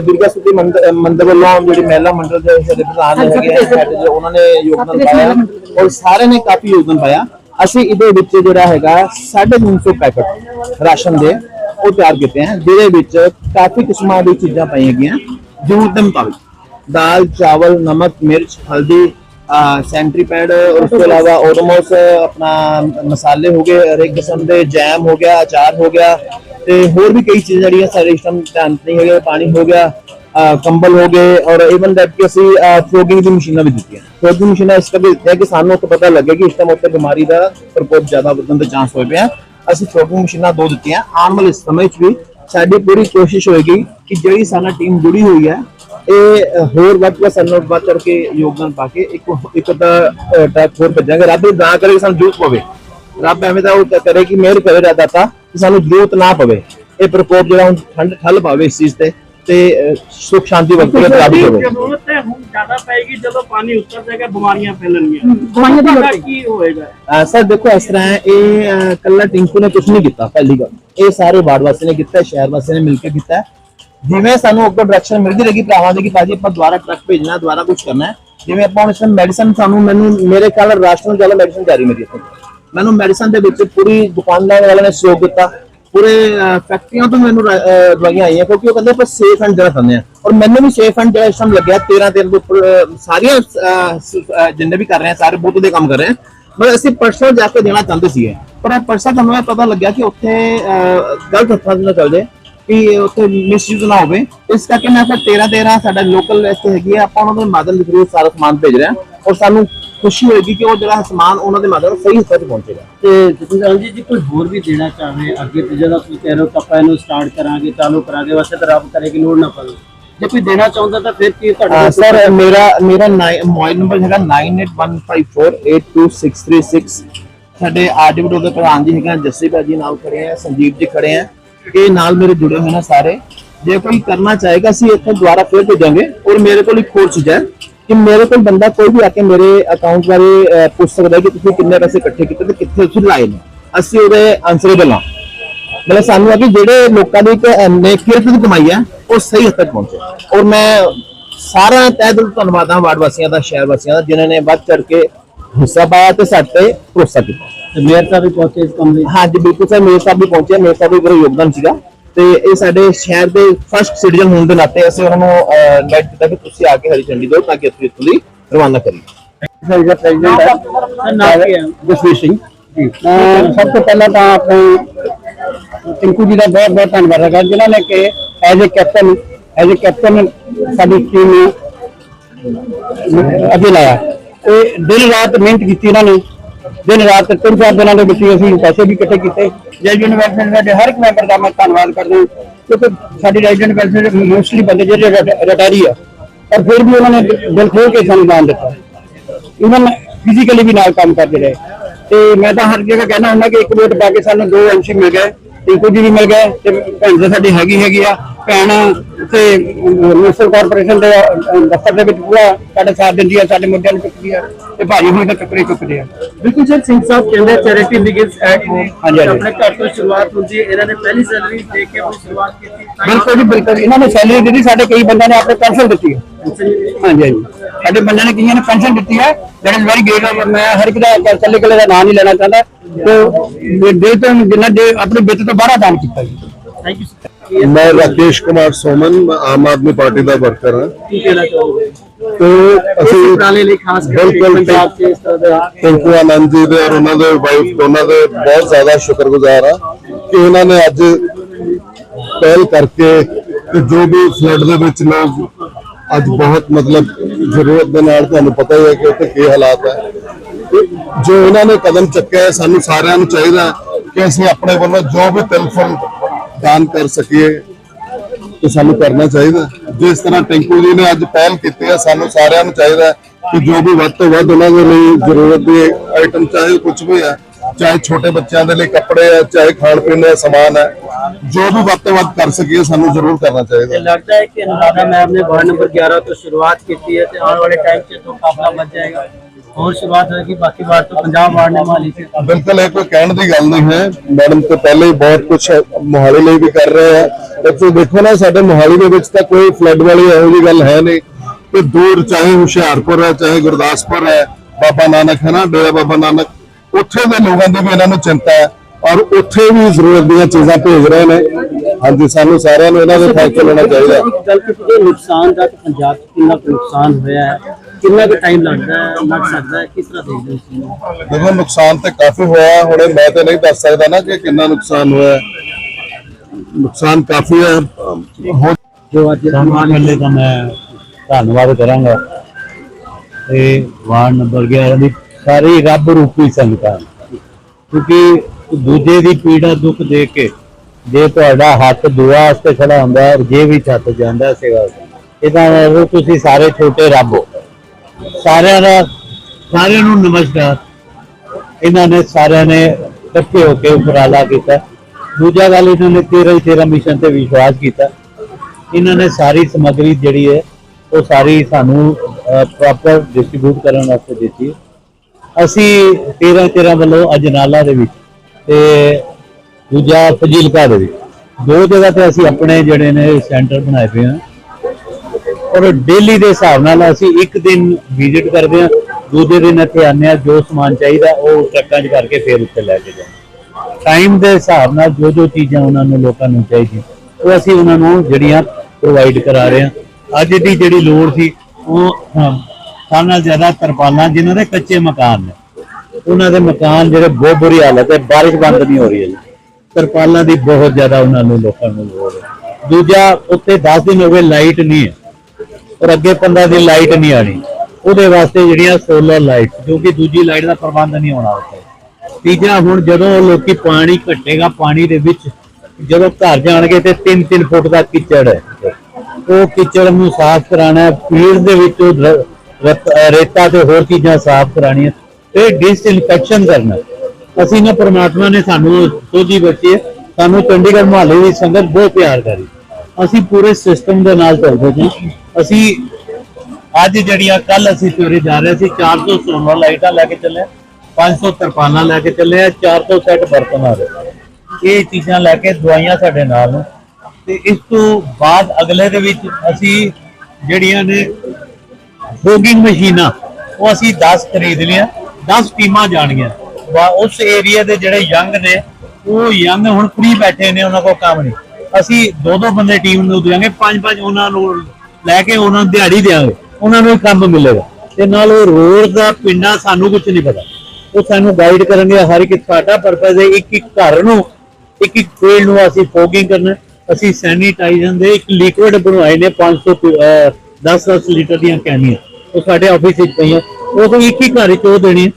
ਦੁਰਗਾ ਸਤੀ ਮੰਦਰ ਵੱਲੋਂ ਜਿਹੜੀ ਮਹਿਲਾ ਮੰਡਲ ਦੇ ਸਾਡੇ ਪ੍ਰਧਾਨ ਹੈਗੇ ਉਹਨਾਂ ਨੇ ਯੋਗਦਾਨ ਪਾਇਆ। ਔਰ ਸਾਰੇ ਨੇ ਕਾਫੀ ਯੋਗਦਾਨ ਪਾਇਆ। ਅਸੀਂ ਇਹਦੇ ਵਿੱਚ ਜਿਹੜਾ ਹੈਗਾ 350 ਪੈਕਟ ਰਾਸ਼ਨ ਦੇ ਉਹ ਤਿਆਰ ਕੀਤੇ ਹਨ ਜਿਹਦੇ ਵਿੱਚ ਕਾਫੀ ਕਿਸਮਾਂ ਦੀ ਚੀਜ਼ਾਂ ਪਾਈਆਂ ਗਈਆਂ। ਜ਼ਰੂਰਤ ਦੇ ਮੁਤਾਬਕ ਦਾਲ ਚਾਵਲ ਨਮਕ ਮਿਰਚ ਹਲਦੀ ਸੈਂਟਰੀ ਉਸ ਤੋਂ ਇਲਾਵਾ ਆਲਮੋਸਟ ਆਪਣਾ ਮਸਾਲੇ ਹੋ ਗਏ ਹਰੇਕ ਕਿਸਮ ਦੇ ਜੈਮ ਹੋ ਗਿਆ, ਅਚਾਰ ਹੋ ਗਿਆ, ਤੇ ਹੋਰ ਵੀ ਕਈ ਚੀਜ਼ਾਂ ਜਿਹੜੀਆਂ ਸਾਡੇ ਸਿਸਟਮ ਟੈਂਪ ਨਹੀਂ ਹੋ ਗਿਆ ਪਾਣੀ ਹੋ ਗਿਆ ਕੰਬਲ ਹੋ ਗਏ, ਔਰ ਇਵਨ ਦੈਟ ਕਿ ਅਸੀਂ ਫਲੋਗਿੰਗ ਦੀ ਮਸ਼ੀਨਾਂ ਵੀ ਦਿੱਤੀਆਂ। ਫਲੋਗਿੰਗ ਮਸ਼ੀਨਾਂ ਇਸ ਕਰਕੇ ਦਿੱਤੀਆਂ ਕਿ ਸਾਨੂੰ ਉੱਥੇ ਪਤਾ ਲੱਗੇ ਕਿ ਇਸ ਟਾਈਮ ਉੱਤੇ ਬਿਮਾਰੀ ਦਾ ਪ੍ਰਕੋਪ ਜ਼ਿਆਦਾ ਵਧਣ ਦਾ ਚਾਂਸ ਹੋ ਗਿਆ ਅਸੀਂ ਫਲੋਗਿੰਗ ਮਸ਼ੀਨਾਂ ਦੋ ਦਿੱਤੀਆਂ। ਆਉਣ ਵਾਲੇ ਸਮੇਂ 'ਚ ਵੀ ਸਾਡੀ ਪੂਰੀ ਕੋਸ਼ਿਸ਼ ਹੋਏਗੀ ਕਿ ਜਿਹੜੀ ਸਾਡਾ ਟੀਮ ਜੁੜੀ ਹੋਈ ਹੈ ਇਹ ਹੋਰ ਵੱਧ ਵੱਧ ਸਾਨੂੰ ਵੱਧ ਚੜ ਕੇ ਯੋਗਦਾਨ ਪਾ ਕੇ ਇੱਕ ਇੱਕ ਤਾਂ ਟੈਕ ਹੋਰ ਭੇਜਾਂਗੇ। ਰੱਬ ਨਾ ਕਰੇ ਕਿ ਸਾਨੂੰ ਜ਼ਰੂਰਤ ਪਵੇ। ਰੱਬ ਐਵੇਂ ਦਾ ਉਹ ਕਰੇ ਕਿ ਮਿਹਰ ਕਰੇ ਰੱਬ ਦਾਤਾ ਕਿ ਸਾਨੂੰ ਜ਼ਰੂਰਤ ਨਾ ਪਵੇ। ਇਹ ਪ੍ਰਕੋਪ ਜਿਹੜਾ ਹੁਣ ਠੰਡ ਠੱਲ ਪਾਵੇ ਇਸ ਚੀਜ਼ ਤੇ ਤੇ ਸੁਖ ਸ਼ਾਂਤੀ ਵਰਤੇ ਪ੍ਰਾਪਤ ਹੋਵੇ ਜ਼ਰੂਰਤ ਹੈ ਹੁਣ ਜ਼ਿਆਦਾ ਪਏਗੀ ਜਦੋਂ ਪਾਣੀ ਉਤਰ ਜਾਏਗਾ ਬਿਮਾਰੀਆਂ ਫੈਲਣਗੀਆਂ। ਦੀ ਕੀ ਹੋਏਗਾ? ਸਰ ਦੇਖੋ ਇਸ ਤਰ੍ਹਾਂ ਹੈ ਇਹ ਕੱਲਾ ਟਿੰਕੂ ਨੇ ਕੁਝ ਨਹੀਂ ਕੀਤਾ ਪਹਿਲੀ ਗੱਲ। ਇਹ ਸਾਰੇ ਵਾਰਡ ਵਾਸੀ ਨੇ ਕੀਤਾ ਸ਼ਹਿਰ ਵਾਸੀ ਨੇ ਮਿਲ ਕੇ ਕੀਤਾ। ਹੈ। ਜਿਵੇਂ ਸਾਨੂੰ ਅੱਗੋਂ ਡਾਇਰੈਕਸ਼ਨ ਮਿਲਦੀ ਰਹੇਗੀ ਭਰਾਵਾਂ ਦੀ ਕਿ ਭਾਜੀ ਆਪਾਂ ਦੁਬਾਰਾ ਟਰੱਕ ਭੇਜਣਾ, ਦੁਬਾਰਾ ਕੁਝ ਕਰਨਾ ਹੈ। ਜਿਵੇਂ ਆਪਾਂ ਹੁਣ ਇਸ ਮੈਡੀਸਨ ਸਾਨੂੰ ਮੈਨੂੰ, ਮੇਰੇ ਖਿਆਲ ਰਾਸ਼ਨ ਜ਼ਿਆਦਾ ਮੈਡੀਸਨ ਜਾ ਰਹੀ ਮੇਰੀ ਇੱਥੇ। ਮੈਨੂੰ ਮੈਡੀਸਨ ਦੇ ਵਿੱਚ ਪੂਰੀ ਦੁਕਾਨਦਾਰ ਵਾਲਿਆਂ ਨੇ ਸਹਿਯੋਗ ਦਿੱਤਾ। ਪੂਰੇ ਫੈਕਟਰੀਆਂ ਤੋਂ ਮੈਨੂੰ ਦਵਾਈਆਂ ਆਈਆਂ ਕਿਉਂਕਿ ਉਹ ਕਹਿੰਦੇ ਆਪਾਂ ਸੇਫ ਐਂਡ ਜਿਹੜਾ ਖਾਂਦੇ ਆ ਔਰ ਮੈਨੂੰ ਵੀ ਸੇਫ ਐਂਡ ਜਿਹੜਾ ਇਸ ਟਾਈਮ ਲੱਗਿਆ 13 13 ਦੇ ਉੱਪਰ ਸਾਰੀਆਂ ਜਿੰਨੇ ਵੀ ਕਰ ਰਹੇ ਆ ਸਾਰੇ ਬਹੁਤ ਦੇ ਕੰਮ ਕਰ ਰਹੇ ਆ ਮਤਲਬ ਅਸੀਂ ਪਰਸਨਲ ਜਾ ਕੇ ਦੇਣਾ ਚਾਹੁੰਦੇ ਸੀਗੇ। ਪਰ ਇਹ ਪਰਸਾ ਤੁਹਾਨੂੰ ਪਤਾ ਲੱਗਿਆ ਕਿ ਉੱਥੇ ਗਲਤ ਹੱਥਾਂ 'ਚ ਨਾ ਕਿ ਉੱਥੇ ਮਿਸਯੂਜ਼ ਨਾ ਹੋਵੇ। ਇਸ ਕਰਕੇ ਮੈਂ ਫਿਰ 13 13 ਸਾਡਾ ਲੋਕਲ ਇੱਥੇ ਹੈਗੀ ਆ ਆਪਾਂ ਉਹਨਾਂ ਦੇ ਮਾਦਲ ਦੇ ਥਰੂ ਸਾਰਾ ਸਮਾਨ ਭੇਜ ਰਹੇ। ਹਾਂ ਔਰ ਸਾਨੂੰ ਖੁਸ਼ੀ ਹੋਏਗੀ ਕਿ ਉਹ ਜਿਹੜਾ ਸਮਾਨ ਉਹਨਾਂ ਦੇ ਮਾਦਲ ਸਹੀ ਹਿੱਸੇ 'ਚ ਪਹੁੰਚੇਗਾ ਤੇ ਜਤਿੰਦਰ ਜੀ ਜੀ ਕੋਈ ਹੋਰ ਵੀ ਦੇਣਾ ਚਾਹਵੇ ਅੱਗੇ ਤੇ ਜਦੋਂ ਤੁਸੀਂ ਕਹਿ ਰਹੇ ਹੋ ਕਿ ਆਪਾਂ ਇਹਨੂੰ ਸਟਾਰਟ ਕਰਾਂਗੇ ਚਾਲੂ ਕਰਾਂਗੇ ਵੈਸੇ ਤਾਂ ਰੱਬ ਕਰੇ ਕਿ ਲੋੜ ਨਾ ਪਵੇ। ਜੇ ਕੋਈ ਦੇਣਾ ਚਾਹੁੰਦਾ ਤਾਂ ਫਿਰ ਕੀ ਤੁਹਾਡਾ ਸਰ ਮੇਰਾ ਮੇਰਾ ਮੋਬਾਈਲ ਨੰਬਰ ਹੈਗਾ 9815482636 ਸਾਡੇ ਆਰਟੀਵੀਟੋ ਦੇ ਪ੍ਰਧਾਨ ਜੀ ਹੈਗਾ ਜੱਸੀ ਭਾਜੀ ਨਾਲ ਖੜੇ ਆ ਸੰਜੀਵ ਜੀ ਖੜੇ ਆ। ਇਹ ਨਾਲ ਮੇਰੇ ਜੁੜੇ ਹੋਏ ਨੇ ਸਾਰੇ। ਜੇ ਕੋਈ ਕਰਨਾ ਚਾਹੇਗਾ, ਅਸੀਂ ਇੱਥੇ ਦੁਬਾਰਾ ਫਿਰ ਭੇਜਾਂਗੇ। ਔਰ ਮੇਰੇ ਕੋਲ ਇੱਕ ਹੋਰ ਚੀਜ਼ ਹੈ ਕਿ ਮੇਰੇ ਕੋਲ ਬੰਦਾ ਕੋਈ ਵੀ ਆ ਕੇ ਮੇਰੇ ਅਕਾਊਂਟ ਬਾਰੇ ਪੁੱਛ ਸਕਦਾ ਕਿ ਤੁਸੀਂ ਕਿੰਨੇ ਪੈਸੇ ਇਕੱਠੇ ਕੀਤੇ ਤੇ ਕਿੱਥੇ ਤੁਸੀਂ ਲਾਏ ਨੇ। ਅਸੀਂ ਉਹਦੇ ਆਨਸਰੇਬਲ ਹਾਂ। ਮਤਲਬ ਸਾਨੂੰ ਆ ਕਿ ਜਿਹੜੇ ਲੋਕਾਂ ਦੀ ਇੱਕ ਨੇਕੀਅਤ ਦੀ ਕਮਾਈ ਹੈ, ਉਹ ਸਹੀ ਹੱਦ ਤੱਕ ਪਹੁੰਚੇ। ਔਰ ਮੈਂ ਸਾਰਾ ਤਹਿ ਦਿਲ ਧੰਨਵਾਦ ਹਾਂ ਵਾਰਡ ਵਾਸੀਆਂ ਦਾ, ਸ਼ਹਿਰ ਵਾਸੀਆਂ ਦਾ, ਜਿਨ੍ਹਾਂ ਨੇ ਵੱਧ ਚੜ ਕੇ ਹਿੱਸਾ ਪਾਇਆ ਤੇ ਸਾਡੇ ਤੇ ਭਰੋਸਾ ਕੀਤਾ। ਤੇ ਮੇਅਰ ਸਾਹਿਬ ਵੀ ਪਹੁੰਚੇ ਇਸ ਕੰਮ ਲਈ? ਹਾਂਜੀ ਬਿਲਕੁਲ ਸਰ ਮੇਰੇ ਸਾਹਿਬ ਵੀ ਪਹੁੰਚੇ। ਮੇਰੇ ਸਾਹਿਬ ਵੀ ਬੜਾ ਯੋਗਦਾਨ ਸੀਗਾ। ਤੇ ਇਹ ਸਾਡੇ ਸ਼ਹਿਰ ਦੇ ਫਸਟ ਸਿਟੀਜ਼ਨ ਹੋਣ ਦੇ ਨਾਤੇ ਅਸੀਂ ਉਹਨਾਂ ਨੂੰ ਇਨਵਾਈਟ ਕੀਤਾ ਕਿ ਤੁਸੀਂ ਆ ਕੇ ਹਰੀ ਝੰਡੀ ਦਿਓ ਤਾਂ ਕਿ ਅਸੀਂ ਇੱਥੋਂ ਦੀ ਰਵਾਨਾ ਕਰੀਏ। ਸਰ ਜਿਹੜਾ ਪ੍ਰੈਜ਼ੀਡੈਂਟ ਹੈ ਨਾਮ ਕੀ ਹੈ? ਜਸਵੀਰ ਸਿੰਘ। ਜੀ। ਸਭ ਤੋਂ ਪਹਿਲਾਂ ਤਾਂ ਆਪਣੇ ਟਿੰਕੂ ਜੀ ਦਾ ਬਹੁਤ ਬਹੁਤ ਧੰਨਵਾਦ ਕਰਦਾ ਜਿਨ੍ਹਾਂ ਨੇ ਕਿ as a captain as a captain ਸਾਡੀ ਟੀਮ ਨੂੰ ਅੱਗੇ ਲਾਇਆ ਤੇ ਦਿਨ ਰਾਤ ਮਿਹਨਤ ਕੀਤੀ ਇਹਨਾਂ ਨੇ। ਦਿਨ ਰਾਤ ਤਿੰਨ ਚਾਰ ਦਿਨਾਂ ਦੇ ਵਿੱਚ ਅਸੀਂ ਪੈਸੇ ਵੀ ਇਕੱਠੇ ਕੀਤੇ। ਰੈਜ਼ੀਡੈਂਟ ਯੂਨੀਵਰਸਿਟੀ ਸਾਡੇ ਹਰ ਇੱਕ ਮੈਂਬਰ ਦਾ ਮੈਂ ਧੰਨਵਾਦ ਕਰਦਾ ਹਾਂ। ਕਿਉਂਕਿ ਸਾਡੀ ਰੈਜ਼ੀਡੈਂਟ ਵੈਲਫੇਅਰ ਮੋਸਟਲੀ ਬੰਦੇ ਜਿਹੜੇ ਰਿਟਾਇਰੀ ਆ, ਪਰ ਫਿਰ ਵੀ ਉਹਨਾਂ ਨੇ ਦਿਲ ਖੋਲ ਕੇ ਸਾਨੂੰ ਦਾਨ ਦਿੱਤਾ। ਇਵਨ ਫਿਜ਼ੀਕਲੀ ਵੀ ਨਾਲ ਕੰਮ ਕਰਦੇ ਰਹੇ। ਤੇ ਮੈਂ ਤਾਂ ਹਰ ਜਗ੍ਹਾ ਕਹਿਣਾ ਹੁੰਦਾ ਕਿ ਇੱਕ ਵੋਟ ਪਾ ਕੇ ਸਾਨੂੰ ਦੋ ਐਮਸੀ ਮਿਲ ਗਏ ਟਿੰਕੂ ਜੀ ਵੀ ਮਿਲ ਗਏ, ਤੇ ਭੈਣ ਤਾਂ ਸਾਡੀ ਹੈਗੀ ਹੈਗੀ ਆ। ਭੈਣ ਤੇ ਮਿਊਨਿਸਪਲ ਕਾਰਪੋਰੇਸ਼ਨ ਦੇ ਦਫ਼ਤਰ ਦੇ ਵਿੱਚ ਪੂਰਾ ਸਾਡੇ ਸਾਥ ਦਿੰਦੀ ਆ ਸਾਡੇ ਮੁੱਦਿਆਂ ਨੂੰ ਚੁੱਕਦੀ ਆ ਤੇ ਭਾਜੀ ਹੁਣ ਤਾਂ ਟੱਕਰੇ ਚੁੱਕਦੇ ਆ। ਬਿਲਕੁਲ ਸਰ ਸਿੰਘ ਸਾਹਿਬ ਕਹਿੰਦੇ ਚੈਰਿਟੀ ਬਿਗਿਨਸ ਐਟ ਹੋਮ। ਆਪਣੇ ਘਰ ਤੋਂ ਸ਼ੁਰੂਆਤ ਹੁੰਦੀ ਹੈ ਇਹਨਾਂ ਨੇ ਪਹਿਲੀ ਸੈਲਰੀ ਦੇ ਕੇ ਆਪਣੀ ਸ਼ੁਰੂਆਤ ਕੀਤੀ। ਬਿਲਕੁਲ ਜੀ ਬਿਲਕੁਲ। ਇਹਨਾਂ ਨੇ ਸੈਲਰੀ ਦਿੱਤੀ ਸਾਡੇ ਕਈ ਬੰਦਿਆਂ ਨੇ ਆਪਣੇ ਪੈਨਸ਼ਨ ਦਿੱਤੀ ਹੈ ਹਾਂਜੀ ਹਾਂਜੀ। ਸਾਡੇ ਬੰਦਿਆਂ ਨੇ ਕਈਆਂ ਨੇ ਪੈਨਸ਼ਨ ਦਿੱਤੀ ਹੈ ਦੈਟ ਇਜ਼ ਵੈਰੀ ਗ੍ਰੇਟ ਮੈਂ ਹਰ ਇੱਕ ਦਾ ਕੱਲੇ ਕੱਲੇ ਦਾ ਨਾਮ ਨਹੀਂ ਲੈਣਾ ਚਾਹੁੰਦਾ। ਤੇ ਦੇ ਤੋਂ ਜਿੰਨਾ ਦੇ ਆਪਣੇ ਵਿੱਤ ਤੋਂ ਬਾਹਰ ਦਾਨ ਕੀਤਾ ਜੀ। ਥੈਂਕ ਯੂ ਮੈਂ ਰਾਕੇਸ਼ ਕੁਮਾਰ ਸੋਮਨ ਆਮ ਆਦਮੀ ਪਾਰਟੀ ਦਾ ਵਰਕਰ ਹਾਂ। ਕੀ ਕਹਿਣਾ ਚਾਹੋਗੇ? ਤੇ ਇਸ ਅਸੀਂ ਉਪਰਾਲੇ ਲਈ ਖਾਸ ਕਰਕੇ ਬਿਲਕੁਲ ਪੰਜਾਬ 'ਚ ਇਸ ਤਰ੍ਹਾਂ ਦਾ ਟਿੰਕੂ ਆਨੰਦ ਜੀ ਦੇ ਔਰ ਉਹਨਾਂ ਦੇ ਵਾਈਫ ਦੋਨਾਂ ਦੇ ਬਹੁਤ ਜ਼ਿਆਦਾ ਸ਼ੁਕਰਗੁਜ਼ਾਰ ਆ ਕਿ ਇਹਨਾਂ ਨੇ ਅੱਜ ਪਹਿਲ ਕਰਕੇ ਤੇ ਜੋ ਵੀ ਫਲੱਡ ਦੇ ਵਿੱਚ ਲੋਕ ਅੱਜ ਬਹੁਤ ਮਤਲਬ ਜ਼ਰੂਰਤ ਦੇ ਨਾਲ ਤੁਹਾਨੂੰ ਪਤਾ ਹੀ ਹੈ ਕਿ ਉੱਥੇ ਕੀ ਹਾਲਾਤ ਹੈ। ਜੋ ਇਹਨਾਂ ਨੇ ਕਦਮ ਚੱਕਿਆ ਸਾਨੂੰ ਸਾਰਿਆਂ ਨੂੰ ਚਾਹੀਦਾ ਕਿ ਅਸੀਂ ਆਪਣੇ ਵੱਲੋਂ ਜੋ ਵੀ ਤਿਲਫਲ ਦਾਨ ਕਰ ਸਕੀਏ, ਤੇ ਸਾਨੂੰ ਕਰਨਾ ਚਾਹੀਦਾ। ਜਿਸ ਤਰ੍ਹਾਂ ਟਿੰਕੂ ਜੀ ਨੇ ਅੱਜ ਪਹਿਲ ਕੀਤੀ ਹੈ ਸਾਨੂੰ ਸਾਰਿਆਂ ਨੂੰ ਚਾਹੀਦਾ ਕਿ ਜੋ ਵੀ ਵੱਧ ਤੋਂ ਵੱਧ ਉਹਨਾਂ ਦੇ ਲਈ ਜ਼ਰੂਰਤ ਦੀ ਆਈਟਮ ਚਾਹੇ ਕੁਝ ਵੀ ਹੈ ਚਾਹੇ ਛੋਟੇ ਬੱਚਿਆਂ ਦੇ ਲਈ ਕੱਪੜੇ ਹੈ ਚਾਹੇ ਖਾਣ ਪੀਣ ਦਾ ਸਮਾਨ ਹੈ ਜੋ ਵੀ ਵੱਧ ਤੋਂ ਵੱਧ ਕਰ ਸਕੀਏ ਸਾਨੂੰ ਜ਼ਰੂਰ ਕਰਨਾ ਚਾਹੀਦਾ। ਹੈ। ਲੱਗਦਾ ਹੈ ਕਿ ਅਨੁਰਾਧਾ ਮੈਮ ਨੇ ਵਾਰਡ ਨੰਬਰ 11 ਤੋਂ ਸ਼ੁਰੂਆਤ ਕੀਤੀ ਹੈ ਤੇ ਆਉਣ ਵਾਲੇ ਟਾਈਮ 'ਚ ਤੋਂ ਕਾਫਲਾ ਵੱਧ ਜਾਏਗਾ। ਹੋਰ ਸ਼ੁਰੂਆਤ ਹੋਏਗੀ ਬਾਕੀ ਵਾਰਡ ਤੋਂ ਪੰਜਾਬ ਵਾਰਡ ਨੇ ਮਾਲੀ ਸੇ ਬਿਲਕੁਲ ਇਹ ਕੋਈ ਕਹਿਣ ਦੀ ਗੱਲ ਨਹੀਂ ਹੈ। ਮੈਡਮ ਤੋਂ ਪਹਿਲੇ ਹੀ ਬਹੁਤ ਕੁਝ ਮੋਹਾਲੀ ਲਈ ਵੀ ਕਰ ਰਹੇ ਆ। ਤੇ ਤੁਸੀਂ ਦੇਖੋ ਨਾ ਸਾਡੇ ਮੋਹਾਲੀ ਦੇ ਵਿੱਚ ਤਾਂ ਕੋਈ ਫਲੱਡ ਵਾਲੀ ਇਹੋ ਜਿਹੀ ਗੱਲ ਹੈ ਨਹੀਂ ਕਿ ਦੂਰ ਚਾਹੇ ਹੁਸ਼ਿਆਰਪੁਰ ਹੈ ਚਾਹੇ ਗੁਰਦਾਸਪੁਰ ਹੈ ਬਾਬਾ ਨਾਨਕ ਹੈ ਨਾ ਡੇਰਾ ਬਾਬਾ ਨਾਨਕ। ਉੱਥੇ ਦੇ ਲੋਕਾਂ ਦੀ ਵੀ ਇਹਨਾਂ ਨੂੰ ਚਿੰਤਾ ਹੈ ਔਰ ਉੱਥੇ ਵੀ ਜ਼ਰੂਰਤ ਦੀਆਂ ਚੀਜ਼ਾਂ ਭੇਜ ਰਹੇ ਨੇ। ਹਾਂਜੀ ਸਾਨੂੰ ਸਾਰਿਆਂ ਨੂੰ ਇਹਨਾਂ ਦੇ ਫੈਸਲੇ ਲੈਣਾ ਚਾਹੀਦਾ ਹੈ। ਗੱਲ ਕੀਤੀ ਨੁਕਸਾਨ ਦਾ ਤਾਂ ਪੰਜਾਬ ਕਿੰਨਾ ਕੁ ਨੁਕਸਾਨ ਹੋਇਆ ਹੈ ਕਿੰਨਾ ਕੁ ਟਾਈਮ ਲੱਗਦਾ ਹੈ ਲੱਗ ਸਕਦਾ ਹੈ ਕਿਸ ਤਰ੍ਹਾਂ ਦੇਖਦੇ ਹੋ ਦੇਖੋ ਨੁਕਸਾਨ ਤੇ ਕਾਫੀ ਹੋਇਆ ਹੁਣੇ ਮੈਂ ਤੇ ਨਹੀਂ ਦੱਸ ਸਕਦਾ ਨਾ ਕਿ ਕਿੰਨਾ ਨੁਕਸਾਨ ਹੋਇਆ ਹੈ। ਨੁਕਸਾਨ ਕਾਫੀ ਹੈ। ਜੋ ਅੱਜ ਤਾਂ ਮੈਂ ਧੰਨਵਾਦ ਕਰਾਂਗਾ। ਤੇ ਵਾਰਡ ਨੰਬਰ 11 ਦੀ ਸਾਰੀ ਰੱਬ ਰੂਪੀ ਸੰਗਤਾਂ ਕਿਉਂਕਿ ਦੂਜੇ ਦੀ ਪੀੜਾ ਦੁੱਖ ਦੇ ਕੇ ਜੇ ਤੁਹਾਡਾ ਹੱਥ ਦੁਆ ਵਾਸਤੇ ਖੜਾ ਹੁੰਦਾ ਹੈ ਜੇ ਵੀ ਛੱਤ ਜਾਂਦਾ, ਸੇਵਾ ਇਹਦਾ ਮਤਲਬ ਤੁਸੀਂ ਸਾਰੇ ਛੋਟੇ ਰੱਬ ਹੋ। ਸਾਰਿਆਂ ਦਾ, ਸਾਰਿਆਂ ਨੂੰ ਨਮਸਕਾਰ। ਇਹਨਾਂ ਨੇ ਸਾਰਿਆਂ ਨੇ ਇਕੱਠੇ ਹੋ ਕੇ ਉਪਰਾਲਾ ਕੀਤਾ। ਦੂਜਾ ਗੱਲ, ਇਹਨਾਂ ਨੇ 13 ਹੀ 13 ਮਿਸ਼ਨ ਤੇ ਵਿਸ਼ਵਾਸ ਕੀਤਾ। ਇਹਨਾਂ ਨੇ ਸਾਰੀ ਸਮੱਗਰੀ ਜਿਹੜੀ ਹੈ, ਉਹ ਸਾਰੀ ਸਾਨੂੰ ਪ੍ਰੋਪਰ ਡਿਸਟ੍ਰੀਬਿਊਟ ਕਰਨ ਵਾਸਤੇ ਦਿੱਤੀ ਅਸੀਂ 13 13 ਵੱਲੋਂ ਅਜਨਾਲਾ ਦੇ ਵਿੱਚ ਤੇ ਦੂਜਾ ਫਜ਼ੀਲਕਾ ਦੇ ਵਿੱਚ। ਦੋ ਜਗ੍ਹਾ ਤੇ ਅਸੀਂ ਆਪਣੇ ਜਿਹੜੇ ਨੇ ਸੈਂਟਰ ਬਣਾਏ ਪਏ ਆ। ਔਰ ਡੇਲੀ ਦੇ ਹਿਸਾਬ ਨਾਲ ਅਸੀਂ ਇੱਕ ਦਿਨ ਵਿਜ਼ਿਟ ਕਰਦੇ ਹਾਂ ਦੂਜੇ ਦਿਨ ਇੱਥੇ ਆਉਂਦੇ ਹਾਂ ਜੋ ਸਮਾਨ ਚਾਹੀਦਾ ਉਹ ਟਰੱਕਾਂ 'ਚ ਕਰਕੇ ਫੇਰ ਉੱਤੇ ਲੈ ਕੇ ਜਾਂਦੇ ਟਾਈਮ ਦੇ ਹਿਸਾਬ ਨਾਲ ਜੋ ਜੋ ਚੀਜ਼ਾਂ ਉਹਨਾਂ ਨੂੰ ਲੋਕਾਂ ਨੂੰ ਚਾਹੀਦੀਆਂ ਉਹ ਅਸੀਂ ਉਹਨਾਂ ਨੂੰ ਜਿਹੜੀਆਂ ਪ੍ਰੋਵਾਈਡ ਕਰਾ ਰਹੇ ਹਾਂ ਅੱਜ ਦੀ ਜਿਹੜੀ ਲੋੜ ਸੀ ਉਹ ਹਾਂ, ਸਾਰਿਆਂ ਨਾਲ ਜ਼ਿਆਦਾ ਤਰਪਾਲਾਂ ਜਿਨ੍ਹਾਂ ਦੇ ਕੱਚੇ ਮਕਾਨ ਨੇ। ਉਹਨਾਂ ਦੇ ਮਕਾਨ ਜਿਹੜੇ ਬਹੁਤ ਬੁਰੀ ਹਾਲਤ ਹੈ, ਬਾਰਿਸ਼ ਬੰਦ ਨਹੀਂ ਹੋ ਰਹੀ ਹੈ ਜੀ ਤਰਪਾਲਾਂ ਦੀ ਬਹੁਤ ਜ਼ਿਆਦਾ ਉਹਨਾਂ ਨੂੰ ਲੋਕਾਂ ਨੂੰ ਲੋੜ ਹੈ। ਦੂਜਾ ਉੱਤੇ 10 ਦਿਨ ਹੋ ਗਏ ਲਾਈਟ ਨਹੀਂ ਹੈ ਔਰ ਅੱਗੇ 15 ਦਿਨ ਲਾਈਟ ਨਹੀਂ ਆਣੀ ਉਹਦੇ ਵਾਸਤੇ ਜਿਹੜੀਆਂ ਸੋਲਰ ਲਾਈਟ ਕਿਉਂਕਿ ਦੂਜੀ ਲਾਈਟ ਦਾ ਪ੍ਰਬੰਧ ਨਹੀਂ ਹੋਣਾ ਉੱਥੇ। ਤੀਜਾ, ਹੁਣ ਜਦੋਂ ਲੋਕੀ ਪਾਣੀ ਘਟੇਗਾ, ਪਾਣੀ ਦੇ ਵਿੱਚ ਜਦੋਂ ਘਰ ਜਾਣਗੇ ਤੇ 3-3 ਫੁੱਟ ਦਾ ਕਿਚੜ ਹੈ। ਉਹ ਕਿਚੜ ਨੂੰ ਸਾਫ਼ ਕਰਾਣਾ ਹੈ ਪੀੜ ਦੇ ਵਿੱਚ ਉਹ ਰੇਤਾ ਤੇ ਹੋਰ ਚੀਜ਼ਾਂ ਸਾਫ਼ ਕਰਾਣੀਆਂ ਤੇ ਡਿਸਇਨਫੈਕਸ਼ਨ ਕਰਨਾ। ਅਸੀਂ ਨਾ ਪ੍ਰਮਾਤਮਾ ਨੇ ਸਾਨੂੰ ਸੋਝੀ ਬਖਸ਼ੀ ਸਾਨੂੰ ਚੰਡੀਗੜ੍ਹ ਮੁਹੱਲੇ ਦੀ ਸੰਗਤ ਬਹੁਤ ਪਿਆਰ ਕਰੀ ਅਸੀਂ ਪੂਰੇ ਸਿਸਟਮ ਦੇ ਨਾਲ ਚੱਲਦੇ ਸੀ ਅਸੀਂ ਅੱਜ ਜਿਹੜੀਆਂ ਕੱਲ ਅਸੀਂ ਸਵੇਰੇ ਜਾ ਰਹੇ ਸੀ 400 ਸੋਲਰ ਲਾਈਟਾਂ ਲੈ ਕੇ ਚੱਲੇ 500 ਤਰਪਾਲਾਂ ਲੈ ਕੇ ਚੱਲੇ ਆ 400 ਸੈੱਟ ਬਰਤਨ ਆ ਰਹੇ। ਇਹ ਚੀਜ਼ਾਂ ਲੈ ਕੇ ਦਵਾਈਆਂ ਸਾਡੇ ਨਾਲ ਨੇ। ਤੇ ਇਸ ਤੋਂ ਬਾਅਦ ਅਗਲੇ ਦੇ ਵਿੱਚ ਅਸੀਂ ਜਿਹੜੀਆਂ ਨੇ ਫੋਗਿੰਗ ਮਸ਼ੀਨਾਂ, ਉਹ ਅਸੀਂ 10 ਖਰੀਦ ਲਿਆ 10 ਟੀਮਾਂ ਜਾਣਗੀਆਂ। ਉਸ ਏਰੀਆ ਦੇ ਜਿਹੜੇ ਯੰਗ ਨੇ, ਉਹ ਯੰਗ ਹੁਣ ਫ੍ਰੀ ਬੈਠੇ ਨੇ, ਉਹਨਾਂ ਕੋਲ ਕੰਮ ਨਹੀਂ। ਅਸੀਂ ਦੋ ਦੋ ਬੰਦੇ ਟੀਮ ਨੂੰ ਦਿਆਂਗੇ ਪੰਜ ਪੰਜ ਉਹਨਾਂ ਨੂੰ ਲੈ ਕੇ ਉਹਨਾਂ ਨੂੰ ਦਿਹਾੜੀ ਦੇਵਾਂਗੇ ਉਹਨਾਂ ਨੂੰ ਕੰਮ ਮਿਲੇਗਾ। ਤੇ ਨਾਲ ਉਹ ਰੋਡ ਦਾ ਪਿੰਡਾਂ ਸਾਨੂੰ ਕੁਝ ਨਹੀਂ ਪਤਾ। ਉਹ ਸਾਨੂੰ ਗਾਈਡ ਕਰਨਗੇ, ਹਰ ਇੱਕ ਸਾਡਾ ਪਰਪਸ ਹੈ, ਇੱਕ ਇੱਕ ਘਰ ਨੂੰ, ਇੱਕ ਇੱਕ ਫੀਲਡ ਨੂੰ ਅਸੀਂ ਫੋਗਿੰਗ ਕਰਨਾ। ਅਸੀਂ ਸੈਨੀਟਾਈਜ਼ਰ ਦੇ, ਇੱਕ ਲਿਕੁਇਡ ਬਣਵਾਏ ਨੇ 500 10-10 ਲੀਟਰ ਦੀਆਂ ਕੈਨੀਆਂ। ਉਹ ਸਾਡੇ ਆਫਿਸ ਵਿੱਚ ਪਈਆਂ। ਉਹ ਤੋਂ ਇੱਕ ਹੀ ਘਰ ਵਿੱਚ ਉਹ ਦੇਣੀ ਹੈ।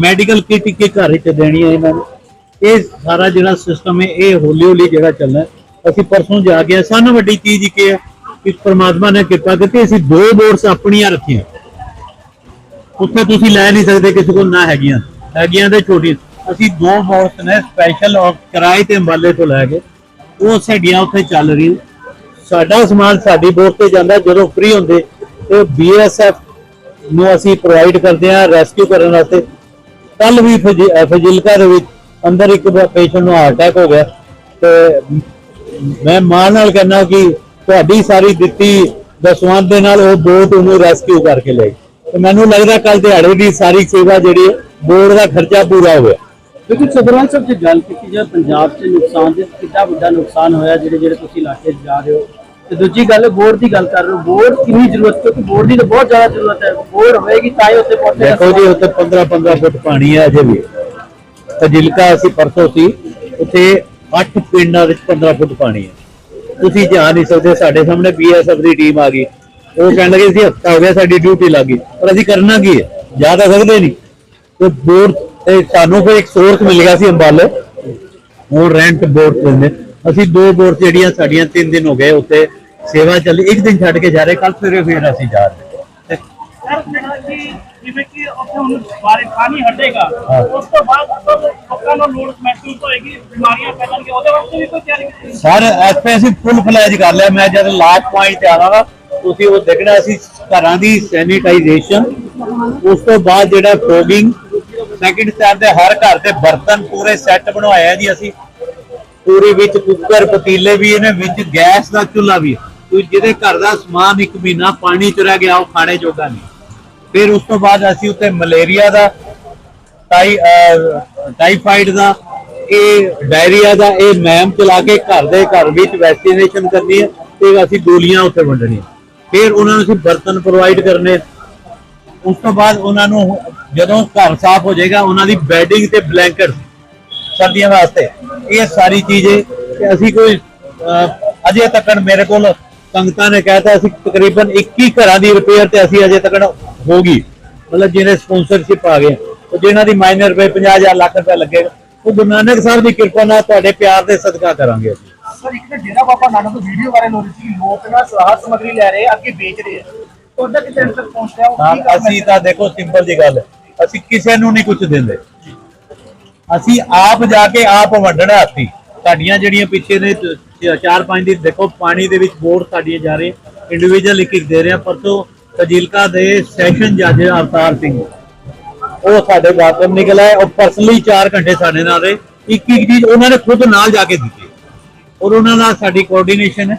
ਮੈਡੀਕਲ ਕਿੱਟ ਇੱਕ ਇੱਕ ਘਰ ਵਿੱਚ ਦੇਣੀ ਹੈ ਇਹਨਾਂ ਨੂੰ ਇਹ ਸਾਰਾ ਜਿਹੜਾ ਸਿਸਟਮ ਹੈ, ਇਹ ਹੌਲੀ ਹੌਲੀ ਜਿਹੜਾ ਚੱਲਣਾ ਅਸੀਂ ਪਰਸੋਂ ਜਾ ਕੇ ਆਏ। ਸਾਨੂੰ ਵੱਡੀ ਚੀਜ਼ ਕੀ ਹੈ ਕਿ ਪ੍ਰਮਾਤਮਾ ਨੇ ਕਿਰਪਾ ਕੀਤੀ, ਅਸੀਂ ਦੋ ਬੋਰਡਸ ਆਪਣੀਆਂ ਰੱਖੀਆਂ। ਉੱਥੇ ਤੁਸੀਂ ਲੈ ਨਹੀਂ ਸਕਦੇ, ਕਿਸੇ ਕੋਲ ਨਾ ਹੈਗੀਆਂ। ਹੈਗੀਆਂ ਤੇ ਛੋਟੀਆਂ। ਅਸੀਂ ਦੋ ਬੋਰਡਸ ਨੇ ਸਪੈਸ਼ਲ ਔਰ ਕਿਰਾਏ ਤੇ ਅੰਬਾਲੇ ਤੋਂ ਲੈ ਕੇ, ਉਹ ਸਾਡੀਆਂ ਉੱਥੇ ਚੱਲ ਰਹੀਆਂ। ਸਾਡਾ ਸਮਾਨ ਸਾਡੀ ਬੋਟ ਤੇ ਜਾਂਦਾ, ਜਦੋਂ ਫ੍ਰੀ ਹੁੰਦੇ, ਤੇ ਬੀਐਸਐਫ ਨੂੰ ਅਸੀਂ ਪ੍ਰੋਵਾਈਡ ਕਰਦੇ ਹਾਂ ਰੈਸਕਿਊ ਕਰਨ ਵਾਸਤੇ। ਕੱਲ ਵੀ ਫਜ਼ਿਲਕਾ ਦੇ ਵਿੱਚ ਅੰਦਰ ਇੱਕ ਪੇਸ਼ੈਂਟ ਨੂੰ ਹਾਰਟ ਅਟੈਕ ਹੋ ਗਿਆ। ਤੇ ਮੈਂ ਮਾਂ ਨਾਲ ਕਹਿੰਦਾ ਕਿ ਤੁਹਾਡੀ ਸਾਰੀ ਦਿੱਤੀ ਦਸਵੰਦ ਦੇ ਨਾਲ ਉਹ ਬੋਟ ਉਹਨੂੰ ਰੈਸਕਿਊ ਕਰਕੇ ਲੈ ਗਈ। ਤੇ ਮੈਨੂੰ ਲੱਗਦਾ ਕੱਲ ਦਿਹਾੜੇ ਦੀ ਸਾਰੀ ਸੇਵਾ ਜਿਹੜੀ ਬੋਰਡ ਦਾ ਖਰਚਾ ਪੂਰਾ ਹੋਇਆ। ਗਿਆ ਕਿਉਂਕਿ ਸਦਰਾਂ ਸਾਹਿਬ, ਜੇ ਗੱਲ ਕੀਤੀ ਜਾਏ, ਪੰਜਾਬ 'ਚ ਨੁਕਸਾਨ ਦੇ ਕਿੰਨਾ ਵੱਡਾ ਨੁਕਸਾਨ ਹੋਇਆ ਜਿਹੜੇ ਜਿਹੜੇ ਤੁਸੀਂ ਇਲਾਕੇ 'ਚ ਜਾ ਰਹੇ ਹੋ ਤੇ ਦੂਜੀ ਗੱਲ, ਬੋਰਡ ਦੀ ਗੱਲ ਕਰ ਰਹੇ ਹੋ। ਬੋਰਡ ਕਿੰਨੀ ਜ਼ਰੂਰਤ, ਕਿਉਂਕਿ ਬੋਰਡ ਦੀ ਤਾਂ ਬਹੁਤ ਜ਼ਿਆਦਾ ਜ਼ਰੂਰਤ ਹੈ। ਬੋਰਡ ਹੋਏਗੀ ਤਾਂ ਹੀ ਉੱਥੇ ਪਹੁੰਚੇਗਾ। ਦੇਖੋ ਜੀ, ਉੱਥੇ 15 15 ਫੁੱਟ ਪਾਣੀ ਹੈ ਅਜੇ ਵੀ। ਫਜ਼ਿਲਕਾ ਅਸੀਂ ਪਰਸੋਂ ਸੀ, ਉੱਥੇ 8 ਪਿੰਡਾਂ ਵਿੱਚ 15 ਫੁੱਟ ਪਾਣੀ ਹੈ। ਤੁਸੀਂ ਜਾ ਨਹੀਂ ਸਕਦੇ, ਸਾਡੇ ਸਾਹਮਣੇ ਬੀਐਸਐਫ ਦੀ ਟੀਮ ਆ ਗਈ। ਉਹ ਕਹਿਣ ਲੱਗੇ ਸੀ ਹਫਤਾ ਹੋ ਗਿਆ, ਸਾਡੀ ਡਿਊਟੀ ਲੱਗ ਗਈ। ਪਰ ਅਸੀਂ ਕਰਨਾ ਕੀ ਹੈ? ਜਾ ਤਾਂ ਸਕਦੇ ਨਹੀਂ। ਤੇ ਬੋਰਡ ਤੇ ਸਾਨੂੰ ਕੋਈ ਇੱਕ ਸੋਰਸ ਮਿਲ ਗਿਆ ਸੀ ਅੰਬਾਲੇ। ਹੁਣ ਰੈਂਟ ਬੋਰਡ ਦਿੰਦੇ। ਅਸੀਂ ਦੋ ਬੋਰਡ ਜਿਹੜੀਆਂ ਸਾਡੀਆਂ 3 ਦਿਨ ਹੋ ਗਏ ਉੱਤੇ ਸੇਵਾ ਚੱਲੀ ਇੱਕ ਦਿਨ ਛੱਡ ਕੇ ਜਾ ਰਹੇ ਕੱਲ ਸਵੇਰੇ ਫੇਰ ਅਸੀਂ ਜਾ ਰਹੇ। ਤੇ ਸਰ ਜਿਹੜਾ ਕਿ ਜਿਵੇਂ ਕਿ ਉੱਥੇ ਹੁਣ ਬਾਰੇ ਪਾਣੀ ਹਟੇਗਾ। ਉਸ ਤੋਂ ਬਾਅਦ ਤਾਂ ਲੋਕਾਂ ਨੂੰ ਲੋੜ ਮਹਿਸੂਸ ਹੋਏਗੀ ਬਿਮਾਰੀਆਂ ਫੈਲਣਗੀਆਂ ਉਹਦੇ ਵਾਸਤੇ ਵੀ ਕੋਈ ਤਿਆਰੀ ਕੀਤੀ ਸਰ ਇੱਥੇ ਅਸੀਂ ਫੁੱਲ ਫਲੈਜ ਕਰ ਲਿਆ ਮੈਂ ਜਦ ਲਾਸਟ ਪੁਆਇੰਟ ਤੇ ਆਵਾਂਗਾ ਤੁਸੀਂ ਉਹ ਦੇਖਣਾ ਅਸੀਂ ਘਰਾਂ ਦੀ ਸੈਨੀਟਾਈਜੇਸ਼ਨ ਉਸ ਤੋਂ ਬਾਅਦ ਜਿਹੜਾ ਫੋਗਿੰਗ ਸੈਕਿੰਡ ਸਟੈਪ ਦੇ ਹਰ ਘਰ ਦੇ ਬਰਤਨ ਪੂਰੇ ਸੈੱਟ ਬਣਵਾਏ ਆ ਜੀ ਅਸੀਂ। ਪੂਰੀ ਵਿੱਚ ਕੁੱਕਰ ਪਤੀਲੇ ਵੀ ਇਹਨੇ ਵਿੱਚ ਗੈਸ ਦਾ ਚੁੱਲ੍ਹਾ ਵੀ ਕੋਈ ਜਿਹਦੇ ਘਰ ਦਾ ਸਮਾਨ ਇੱਕ ਮਹੀਨਾ ਪਾਣੀ ਚ ਰਹਿ ਗਿਆ ਉਹ ਖਾਣੇ ਜੋਗਾ ਨਹੀਂ। ਫਿਰ ਉਸ ਤੋਂ ਬਾਅਦ ਅਸੀਂ ਉੱਤੇ ਮਲੇਰੀਆ ਦਾ ਟਾਈ ਟਾਈਫਾਈਡ ਦਾ ਇਹ ਡਾਇਰੀਆ ਦਾ ਇਹ ਮੈਮ ਚਲਾ ਕੇ ਘਰ ਦੇ ਘਰ ਵਿੱਚ ਵੈਕਸੀਨੇਸ਼ਨ ਕਰਨੀ ਹੈ ਤੇ ਅਸੀਂ ਗੋਲੀਆਂ ਉੱਥੇ ਵੰਡਣੀਆਂ। ਫਿਰ ਉਹਨਾਂ ਨੂੰ ਅਸੀਂ ਬਰਤਨ ਪ੍ਰੋਵਾਈਡ ਕਰਨੇ। ਉਸ ਤੋਂ ਬਾਅਦ ਉਹਨਾਂ ਨੂੰ ਜਦੋਂ ਘਰ ਸਾਫ਼ ਹੋ ਜਾਏਗਾ ਉਹਨਾਂ ਦੀ ਬੈਡਿੰਗ ਤੇ ਬਲੈਂਕਟ ਸਰਦੀਆਂ ਵਾਸਤੇ। ਇਹ ਸਾਰੀ ਚੀਜ਼ੇ ਤੇ ਅਸੀਂ ਕੋਈ ਅਹ, ਅਜੇ ਤੱਕ ਮੇਰੇ ਕੋਲ ਸੰਗਤਾਂ ਨੇ ਕਹਿਤਾ ਅਸੀਂ ਤਕਰੀਬਨ 21 ਘਰਾਂ ਦੀ ਰਿਪੇਅਰ ਤੇ ਅਸੀਂ ਅਜੇ ਤੱਕ ਹੋਗੀ ਮਤਲਬ ਜਿਹਨੇ ਸਪਾਂਸਰਸ਼ਿਪ ਆ ਗਏ। ਉਹ ਜਿਹਨਾਂ ਦੀ ਮਾਈਨਰ ਰੁਪਏ 50000 ਲੱਖ ਰੁਪਏ ਲੱਗੇਗਾ ਉਹ ਗੁਰੂ ਨਾਨਕ ਸਾਹਿਬ ਦੀ ਕਿਰਪਾ ਨਾਲ ਤੁਹਾਡੇ ਪਿਆਰ ਦੇ ਸਦਕਾ ਕਰਾਂਗੇ ਅਸੀਂ। ਸਰ ਇੱਕ ਤਾਂ ਡੇਰਾ ਬਾਬਾ ਨਾਨਕ ਤੋਂ ਵੀਡੀਓ ਵਾਇਰਲ ਹੋ ਰਹੀ ਸੀ ਲੋਕ ਨਾ ਰਾਹਤ ਸਮਗਰੀ ਲੈ ਰਹੇ ਆ, ਅੱਗੇ ਵੇਚ ਰਹੇ ਆ। ਤੁਹਾਡਾ ਕਿਤੇ ਤੱਕ ਪਹੁੰਚ ਰਿਹਾ? ਉਹ ਹਾਂ ਕੀ ਅਸੀਂ ਤਾਂ ਦੇਖੋ ਸਿੰਪਲ ਜੀ ਗੱਲ। ਹੈ। ਅਸੀਂ ਕਿਸੇ ਨੂੰ ਨਹੀਂ ਕੁਝ ਦਿੰਦੇ। ਅਸੀਂ ਆਪ ਜਾ ਕੇ ਆਪ ਵੰਡਣਾ ਹੱਥੀ। ਸਾਡੀਆਂ ਜਿਹੜੀਆਂ ਪਿੱਛੇ ਨੇ ਚਾਰ ਪੰਜ ਦੀ ਦੇਖੋ, ਪਾਣੀ ਦੇ ਵਿੱਚ ਬੋਰਡ ਸਾਡੀਆਂ ਜਾ ਰਹੇ ਇੰਡੀਵਿਜੂਅਲ ਇੱਕ ਇੱਕ ਦੇ ਰਿਹਾ ਪਰਸੋਂ ਤਜੀਲਕਾ ਦੇ ਸੈਸ਼ਨ ਜੱਜ ਅਵਤਾਰ ਸਿੰਘ। ਉਹ ਸਾਡੇ ਬਾਥਰੂਮ ਨਿਕਲ ਆਏ, ਉਹ ਪਰਸਨਲੀ 4 ਘੰਟੇ ਸਾਡੇ ਨਾਲ ਰਹੇ, ਇੱਕ ਇੱਕ ਚੀਜ਼ ਉਹਨਾਂ ਨੇ ਖੁਦ ਨਾਲ ਜਾ ਕੇ ਦਿੱਤੀ। ਔਰ ਉਹਨਾਂ ਨਾਲ ਸਾਡੀ ਕੋਆਰਡੀਨੇਸ਼ਨ ਹੈ।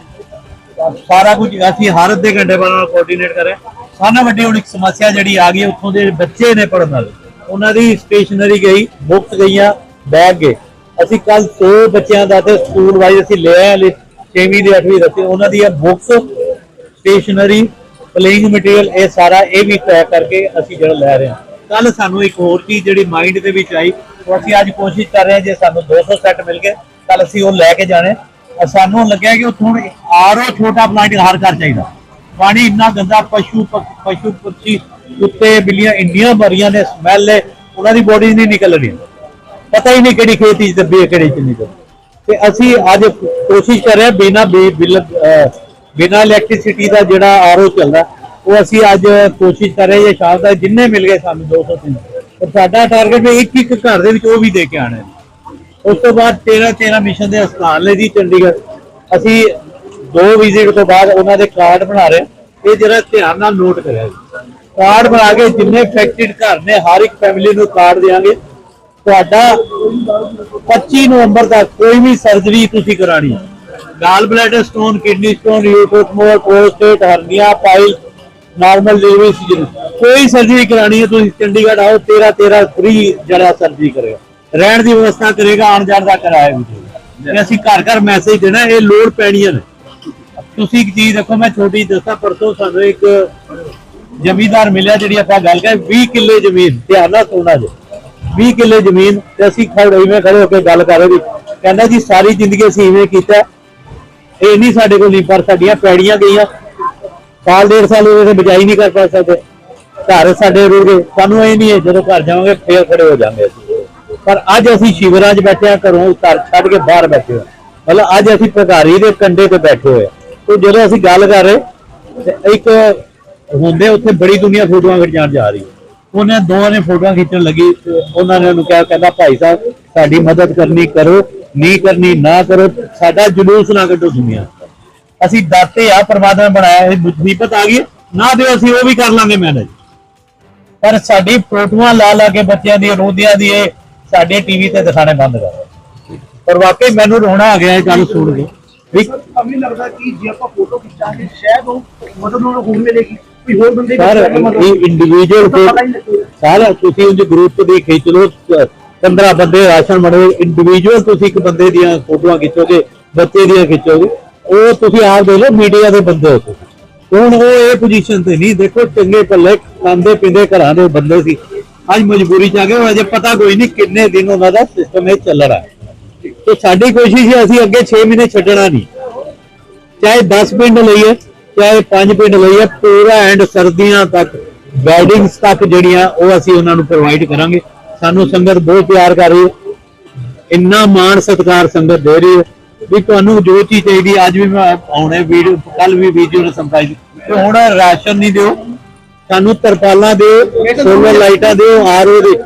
ਸਾਰਾ ਕੁਝ ਅਸੀਂ ਹਰ ਅੱਧੇ ਘੰਟੇ ਬਾਅਦ ਨਾਲ ਕੋਆਰਡੀਨੇਟ ਕਰਿਆ ਸਾਨਾ ਵੱਡੀ ਹੁਣ ਇੱਕ ਸਮੱਸਿਆ ਜਿਹੜੀ ਆ ਗਈ ਉੱਥੋਂ ਦੇ ਬੱਚੇ ਨੇ ਪੜਨ ਵਾਲੇ। ਉਹਨਾਂ ਦੀ ਸਟੇਸ਼ਨਰੀ ਗਈ ਬੁੱਕਸ ਗਈਆਂ, ਬੈਗ ਗਏ। ਅਸੀਂ ਕੱਲ 100 ਬੱਚਿਆਂ ਦਾ ਤੇ ਸਕੂਲ ਵਾਈਜ਼ ਅਸੀਂ ਲੈ ਆਏ ਲਿਸਟ 6ਵੀਂ ਦੇ 8ਵੀਂ ਦੱਸੇ ਉਹਨਾਂ ਦੀਆਂ ਬੁੱਕਸ ਸਟੇਸ਼ਨਰੀ ਪਲੇਇੰਗ ਮਟੀਰੀਅਲ ਇਹ ਸਾਰਾ ਇਹ ਵੀ ਪੈਕ ਕਰਕੇ ਅਸੀਂ ਜਿਹੜਾ ਲੈ ਰਹੇ ਹਾਂ। ਕੱਲ ਸਾਨੂੰ ਇੱਕ ਹੋਰ ਚੀਜ਼ ਜਿਹੜੀ ਮਾਈਂਡ ਦੇ ਵਿੱਚ ਆਈ, ਉਹ ਅਸੀਂ ਅੱਜ ਕੋਸ਼ਿਸ਼ ਕਰ ਰਹੇ ਹਾਂ, ਜੇ ਸਾਨੂੰ 200 ਸੈੱਟ ਮਿਲ ਗਏ ਕੱਲ ਅਸੀਂ ਉਹ ਲੈ ਕੇ ਜਾਣੇ। ਸਾਨੂੰ ਲੱਗਿਆ ਕਿ ਉੱਥੋਂ ਆਰਓ ਛੋਟਾ ਪਲਾਂਟ ਹਰ ਘਰ ਚਾਹੀਦਾ। ਪਾਣੀ ਇੰਨਾ ਗੰਦਾ, ਪਸ਼ੂ ਪਸ਼ੂ ਪੰਛੀ ਕੁੱਤੇ ਬਿੱਲੀਆਂ ਇੰਨੀਆਂ ਭਰੀਆਂ ਨੇ ਸਮੈਲ ਹੈ, ਉਹਨਾਂ ਦੀ ਬੋਡੀ ਨਹੀਂ ਨਿਕਲ ਰਹੀ ਪਤਾ ਹੀ ਨਹੀਂ ਕਿਹੜੀ ਖੇਤੀ ਚ ਦੱਬੀ ਹੈ ਕਿਹੜੀ ਚ ਨਹੀਂ ਦੱਬੀ ਤੇ ਅਸੀਂ ਅੱਜ ਕੋਸ਼ਿਸ਼ ਕਰ ਰਹੇ ਹਾਂ ਬਿਨਾ ਬਿੱਲ ਬਿਨਾ ਇਲੈਕਟ੍ਰਿਸਿਟੀ ਦਾ ਜਿਹੜਾ ਆਰਓ ਚੱਲਦਾ, ਉਹ ਅਸੀਂ ਅੱਜ ਕੋਸ਼ਿਸ਼ ਕਰ ਰਹੇ ਹਾਂ ਸ਼ਾਮ ਤੱਕ ਜਿੰਨੇ ਮਿਲ ਗਏ ਸਾਨੂੰ 200 ਤਿੰਨ। ਪਰ ਸਾਡਾ ਟਾਰਗੇਟ ਹੈ ਇੱਕ ਇੱਕ ਘਰ ਦੇ ਵਿੱਚ ਉਹ ਵੀ ਦੇ ਕੇ ਆਣੇ ਉਸ ਤੋਂ ਬਾਅਦ 13 13 ਮਿਸ਼ਨ ਦੇ ਹਸਪਤਾਲ ਨੇ ਜੀ ਚੰਡੀਗੜ੍ਹ। ਅਸੀਂ ਦੋ ਵਿਜ਼ਿਟ ਤੋਂ ਬਾਅਦ ਉਹਨਾਂ ਦੇ ਕਾਰਡ ਬਣਾ ਰਹੇ ਇਹ ਜਿਹੜਾ ਧਿਆਨ ਨਾਲ ਨੋਟ ਕਰਿਆ ਜੀ। ਕਾਰਡ ਬਣਾ ਕੇ ਜਿੰਨੇ ਅਫੈਕਟਡ ਘਰ ਨੇ, ਹਰ ਇੱਕ ਫੈਮਿਲੀ ਨੂੰ ਕਾਰਡ ਦੇਵਾਂਗੇ ਤੁਹਾਡਾ 25 ਨਵੰਬਰ ਤੱਕ ਕੋਈ ਵੀ ਸਰਜਰੀ ਤੁਸੀਂ ਕਰਾਣੀ gall bladder stone kidney stone ਯੂਟਰੋਸਮੋਰ prostate hernia pile normal delivery season ਕੋਈ ਸਰਜਰੀ ਕਰਾਣੀ ਹੈ, ਤੁਸੀਂ ਚੰਡੀਗੜ੍ਹ ਆਓ 13 13 ਫ੍ਰੀ ਜਿਹੜਾ ਸਰਜਰੀ ਕਰੇਗਾ ਰਹਿਣ ਦੀ ਵਿਵਸਥਾ ਕਰੇਗਾ, ਆਉਣ ਜਾਣ ਦਾ ਕਿਰਾਇਆ ਵੀ ਦੇਗਾ ਅਸੀਂ ਘਰ ਘਰ ਮੈਸੇਜ ਦੇਣਾ, ਇਹ ਲੋੜ ਪੈਣੀ ਹੈ। ਤੁਸੀਂ ਇੱਕ ਚੀਜ਼ ਦੇਖੋ, ਮੈਂ ਛੋਟੀ ਦੱਸਾਂ, ਪਰਸੋਂ ਸਾਨੂੰ ਇੱਕ ਜਮੀਦਾਰ ਮਿਲਿਆ, ਜਿਹੜੀ ਆਪਾਂ ਗੱਲ ਕਰ 20 ਕਿੱਲੇ ਜ਼ਮੀਨ, ਧਿਆਨ ਨਾਲ ਸੁਣਨਾ ਜੀ। 20 ਕਿੱਲੇ ਜ਼ਮੀਨ ਤੇ ਅਸੀਂ ਖੜੇ ਇਵੇਂ ਖੜੇ ਹੋ ਕੇ ਗੱਲ ਕਰ ਰਹੇ ਸੀ। ਕਹਿੰਦਾ ਜੀ, ਸਾਰੀ ਜ਼ਿੰਦਗੀ ਅਸੀਂ ਇਵੇਂ ਕੀਤਾ। ਇਹ ਨਹੀਂ ਸਾਡੇ ਕੋਲ ਨਹੀਂ ਪਰ ਸਾਡੀਆਂ ਪੈੜੀਆਂ ਗਈਆਂ। ਸਾਲ ਡੇਢ ਸਾਲ ਉਹਦੇ ਤੇ ਨਹੀਂ ਕਰ ਪਾ ਸਕਦੇ। ਘਰ ਸਾਡੇ ਰੁੜ ਗਏ। ਸਾਨੂੰ ਇਹ ਨਹੀਂ ਹੈ, ਜਦੋਂ ਘਰ ਜਾਵਾਂਗੇ, ਫੇਰ ਖੜੇ ਹੋ ਜਾਵਾਂਗੇ ਅਸੀਂ। ਪਰ ਅੱਜ ਅਸੀਂ ਸ਼ਿਵਰਾਂ 'ਚ ਬੈਠੇ ਆ ਘਰੋਂ ਘਰ ਛੱਡ ਕੇ ਬਾਹਰ ਬੈਠੇ ਹਾਂ। ਮਤਲਬ ਅੱਜ ਅਸੀਂ ਭਗਾਰੀ ਦੇ ਕੰਢੇ ਤੇ ਬੈਠੇ ਹੋਏ ਤੇ ਜਦੋਂ ਅਸੀਂ ਗੱਲ ਕਰ ਰਹੇ, ਤੇ ਇੱਕ ਹੁੰਦੇ ਉੱਥੇ ਬੜੀ ਦੁਨੀਆ ਫੋਟੋਆਂ ਖਿਚਾਉਣ ਜਾ ਰਹੀ ਹੈ। ਉਹਨੇ ਦੋਵਾਂ ਨੇ ਫੋਟੋਆਂ ਖਿੱਚਣ ਲੱਗੀ, ਉਹਨਾਂ ਨੇ ਉਹਨੂੰ ਕਿਹਾ, ਕਹਿੰਦਾ, ਭਾਈ ਸਾਹਿਬ, ਸਾਡੀ ਮਦਦ ਕਰਨੀ ਕਰੋ, ਨਹੀਂ ਕਰਨੀ ਨਾ ਕਰੋ, ਸਾਡਾ ਜਲੂਸ ਨਾ ਕੱਢੋ ਦੁਨੀਆ ਅਸੀਂ ਦਾਤੇ ਆ, ਪਰਮਾਤਮਾ ਬਣਾਇਆ ਇਹ ਮੁਸੀਬਤ ਆ ਗਈ ਨਾ ਦਿਓ, ਅਸੀਂ ਉਹ ਵੀ ਕਰ ਲਾਂਗੇ ਮੈਨੇਜ। ਪਰ ਸਾਡੀ ਫੋਟੋਆਂ ਲਾ ਲਾ ਕੇ ਬੱਚਿਆਂ ਦੀ ਰੋਂਦਿਆਂ ਦੀ ਇਹ ਸਾਡੇ ਟੀਵੀ ਤੇ ਦਿਖਾਣੇ ਬੰਦ ਕਰ ਪਰ ਵਾਕਈ ਮੈਨੂੰ ਰੋਣਾ ਆ ਗਿਆ ਇਹ ਗੱਲ ਸੁਣ ਕੇ। ਵੀ ਅਮੀ ਲੱਗਦਾ ਕਿ ਜੇ ਆਪਾਂ ਫੋਟੋ ਖਿੱਚਾਂਗੇ, ਸ਼ਾਇਦ ਉਹ ਮਦਦ ਨੂੰ ਹੁਣ ਮਿਲੇਗੀ? ਕੋਈ ਹੋਰ ਬੰਦੇ ਸਰ ਇਹ ਇੰਡੀਵਿਜੂਅਲ ਨਹੀਂ ਸਾਰਾ ਤੁਸੀਂ ਉਹਦੇ ਗਰੁੱਪ ਦੀ ਖਿੱਚ ਲਓ 15 ਬੰਦੇ ਰਾਸ਼ਨ ਬਣੇ ਇੰਡੀਵਿਜੂਅਲ ਤੁਸੀਂ ਇੱਕ ਬੰਦੇ ਦੀਆਂ ਫੋਟੋਆਂ ਖਿੱਚੋਗੇ ਬੱਚੇ ਦੀਆਂ ਖਿੱਚੋਗੇ ਉਹ ਤੁਸੀਂ ਆਪ ਦੇ ਲਓ ਮੀਡੀਆ ਦੇ ਬੰਦੇ ਹੋ ਤੁਸੀਂ। ਹੁਣ ਉਹ ਇਹ ਪੋਜੀਸ਼ਨ ਤੇ ਨਹੀਂ ਦੇਖੋ ਚੰਗੇ ਪੱਲੇ ਖਾਂਦੇ ਪੀਂਦੇ ਘਰਾਂ ਦੇ ਬੰਦੇ ਸੀ। ਅੱਜ ਮਜਬੂਰੀ ਚ ਆ ਗਏ ਉਹ ਅਜੇ ਪਤਾ ਕੋਈ ਨਹੀਂ ਕਿੰਨੇ ਦਿਨ ਉਹਨਾਂ ਦਾ ਸਿਸਟਮ ਇਹ ਚੱਲਣਾ ਹੈ ਤੇ ਸਾਡੀ ਕੋਸ਼ਿਸ਼ ਹੈ ਅਸੀਂ ਅੱਗੇ 6 ਮਹੀਨੇ ਛੱਡਣਾ ਨਹੀਂ। ਚਾਹੇ 10 ਪਿੰਡ ਲਈਏ ਚਾਹੇ ਪੰਜ ਪਿੰਡ ਲਈਏ ਪੂਰਾ ਐਂਡ ਸਰਦੀਆਂ ਤੱਕ ਵੈਡਿੰਗਸ ਤੱਕ ਜਿਹੜੀਆਂ, ਉਹ ਅਸੀਂ ਉਹਨਾਂ ਨੂੰ ਪ੍ਰੋਵਾਈਡ ਕਰਾਂਗੇ। ਸਾਨੂੰ ਸੰਗਤ ਬਹੁਤ ਪਿਆਰ ਕਰ ਰਹੀ ਹੈ। ਇੰਨਾ ਮਾਣ ਸਤਿਕਾਰ ਸੰਗਤ ਦੇ ਰਹੀ ਹੈ ਵੀ ਤੁਹਾਨੂੰ ਜੋ ਚੀਜ਼ ਚਾਹੀਦੀ, ਅੱਜ ਵੀ ਮੈਂ ਆਉਣੇ ਵੀਡੀਓ ਕੱਲ ਵੀ ਵੀਡੀਓ ਨੇ ਸੰਪਾਈ ਤੇ ਹੁਣ ਰਾਸ਼ਨ ਨਹੀਂ ਦਿਓ। ਸਾਨੂੰ ਤਰਪਾਲਾਂ ਦਿਓ ਸੋਲਰ ਲਾਈਟਾਂ ਦਿਓ ਆਰਓ ਦੇ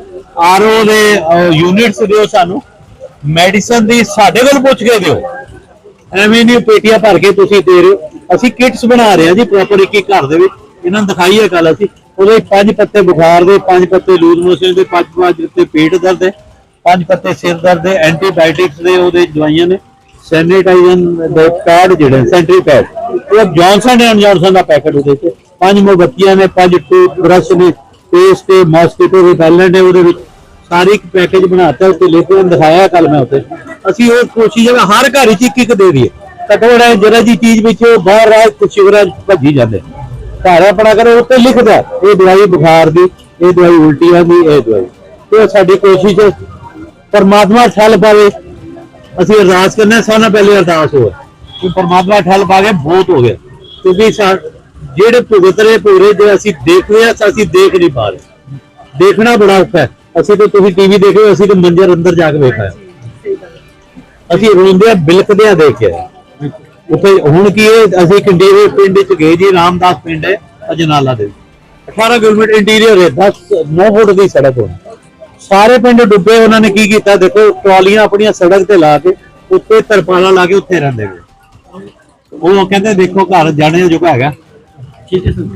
ਆਰਓ ਦੇ ਯੂਨਿਟਸ ਦਿਓ ਸਾਨੂੰ। ਮੈਡੀਸਨ ਦੀ ਸਾਡੇ ਕੋਲ ਪੁੱਛ ਕੇ ਦਿਓ। ਐਵੇਂ ਨਹੀਂ ਪੇਟੀਆਂ ਭਰ ਕੇ ਤੁਸੀਂ ਦੇ ਰਹੇ ਹੋ। ਅਸੀਂ ਕਿਟਸ ਬਣਾ ਰਹੇ ਹਾਂ ਜੀ ਪ੍ਰੋਪਰ ਇੱਕ ਇੱਕ ਘਰ ਦੇ ਵਿੱਚ। ਇਹਨਾਂ ਨੂੰ ਦਿਖਾਈ ਹੈ ਕੱਲ ਅਸੀਂ। ਉਹਦੇ ਪੰਜ ਪੱਤੇ ਬੁਖਾਰ ਦੇ, ਪੰਜ ਪੱਤੇ ਲੂਜ਼ ਮੋਸ਼ਨ ਦੇ, ਪੰਜ ਪੰਜ ਪੱਤੇ ਪੇਟ ਦਰਦ ਦੇ ਪੰਜ ਪੱਤੇ ਸਿਰ ਦਰਦ ਦੇ ਐਂਟੀਬਾਇਓਟਿਕਸ ਦੇ ਉਹਦੇ ਦਵਾਈਆਂ ਨੇ। ਸੈਨੀਟਾਈਜ਼ਨ ਦੇ ਪੈਡ ਜਿਹੜੇ ਸੈਂਟਰੀ ਪੈਡ ਉਹ ਜੌਨਸਨ ਐਂਡ ਜੌਨਸਨ ਦਾ ਪੈਕੇਟ ਉਹਦੇ ਵਿੱਚ। ਪੰਜ ਮੋਮਬੱਤੀਆਂ ਨੇ, ਪੰਜ ਟੂਥ ਬ੍ਰਸ਼ ਨੇ ਪੇਸਟ ਤੇ ਮਸਕੀਟੋ ਰਿਪੈਲੈਂਟ ਹੈ ਉਹਦੇ ਵਿੱਚ। ਸਾਰੀ ਇੱਕ ਪੈਕੇਜ ਬਣਾਤਾ, ਉੱਤੇ ਲਿਖ ਕੇ ਦਿਖਾਇਆ ਕੱਲ ਮੈਂ ਉੱਤੇ ਅਸੀਂ ਉਹ ਕੋਸ਼ਿਸ਼ ਹੈ, ਹਰ ਘਰ ਵਿੱਚ ਇੱਕ ਇੱਕ ਦੇ ਦਈਏ। ਘੱਟੋ ਘੱਟ ਜਰਾ ਜੀ ਚੀਜ਼ ਵਿੱਚ ਉਹ ਬਾਹਰ ਰਾਜ ਕੁਛ ਸ਼ਿਵਰਾ ਭੱਜੀ ਜਾਂਦੇ। ਘਰ ਆਪਣਾ ਕਰੋ ਉੱਤੇ ਲਿਖਦਾ ਇਹ ਦਵਾਈ ਬੁਖਾਰ ਦੀ ਇਹ ਦਵਾਈ ਉਲਟੀਆਂ ਦੀ ਇਹ ਦਵਾਈ। ਤੇ ਸਾਡੀ ਕੋਸ਼ਿਸ਼ ਹੈ ਪਰਮਾਤਮਾ ਠੱਲ ਪਾਵੇ। ਅਸੀਂ ਅਰਦਾਸ ਕਰਨੇ ਹਾਂ, ਪਹਿਲੇ ਅਰਦਾਸ ਹੋਵੇ। ਕਿ ਪਰਮਾਤਮਾ ਠੱਲ ਪਾ ਕੇ ਬਹੁਤ ਹੋ ਗਿਆ। ਕਿਉਂਕਿ ਜਿਹੜੇ ਭੁਗਤ ਰਹੇ ਪੂਰੇ ਜੇ ਅਸੀਂ ਦੇਖ ਰਹੇ ਹਾਂ ਅਸੀਂ ਦੇਖ ਨਹੀਂ ਪਾ ਰਹੇ। ਦੇਖਣਾ ਬੜਾ ਔਖਾ ਹੈ। ਅਸੀਂ ਤਾਂ ਤੁਸੀਂ ਟੀਵੀ ਦੇਖ ਰਹੇ ਅਸੀਂ ਤਾਂ ਮੰਜਰ ਅੰਦਰ ਜਾ ਕੇ ਵੇਖਿਆ ਅਸੀਂ ਰੋਂਦੇ ਆ ਬਿਲਕਦੇ ਆ ਦੇਖ ਉੱਥੇ ਹੁਣ ਕੀ ਹੈ, ਅਸੀਂ ਕੰਡੇਵੇ ਪਿੰਡ ਚ ਗਏ ਜੀ, ਰਾਮਦਾਸ ਪਿੰਡ ਹੈ ਅਜਨਾਲਾ ਦੇ 18 ਕਿਲੋਮੀਟਰ ਇੰਟੀਰੀਅਰ ਹੈ 10 9 ਫੁੱਟ ਦੀ ਸੜਕ ਹੋਣੀ। ਸਾਰੇ ਪਿੰਡ ਡੁੱਬੇ, ਉਹਨਾਂ ਨੇ ਕੀ ਕੀਤਾ, ਦੇਖੋ, ਟਰਾਲੀਆਂ ਆਪਣੀਆਂ ਸੜਕ ਤੇ ਲਾ ਕੇ ਉੱਤੇ ਤਰਪਾਲਾਂ ਲਾ ਕੇ ਉੱਥੇ ਰਹਿੰਦੇ ਨੇ। ਉਹ ਕਹਿੰਦੇ, ਦੇਖੋ ਘਰ ਜਾਣੇ ਜੋਗਾ ਹੈਗਾ। ਠੀਕ ਹੈ ਸਰ।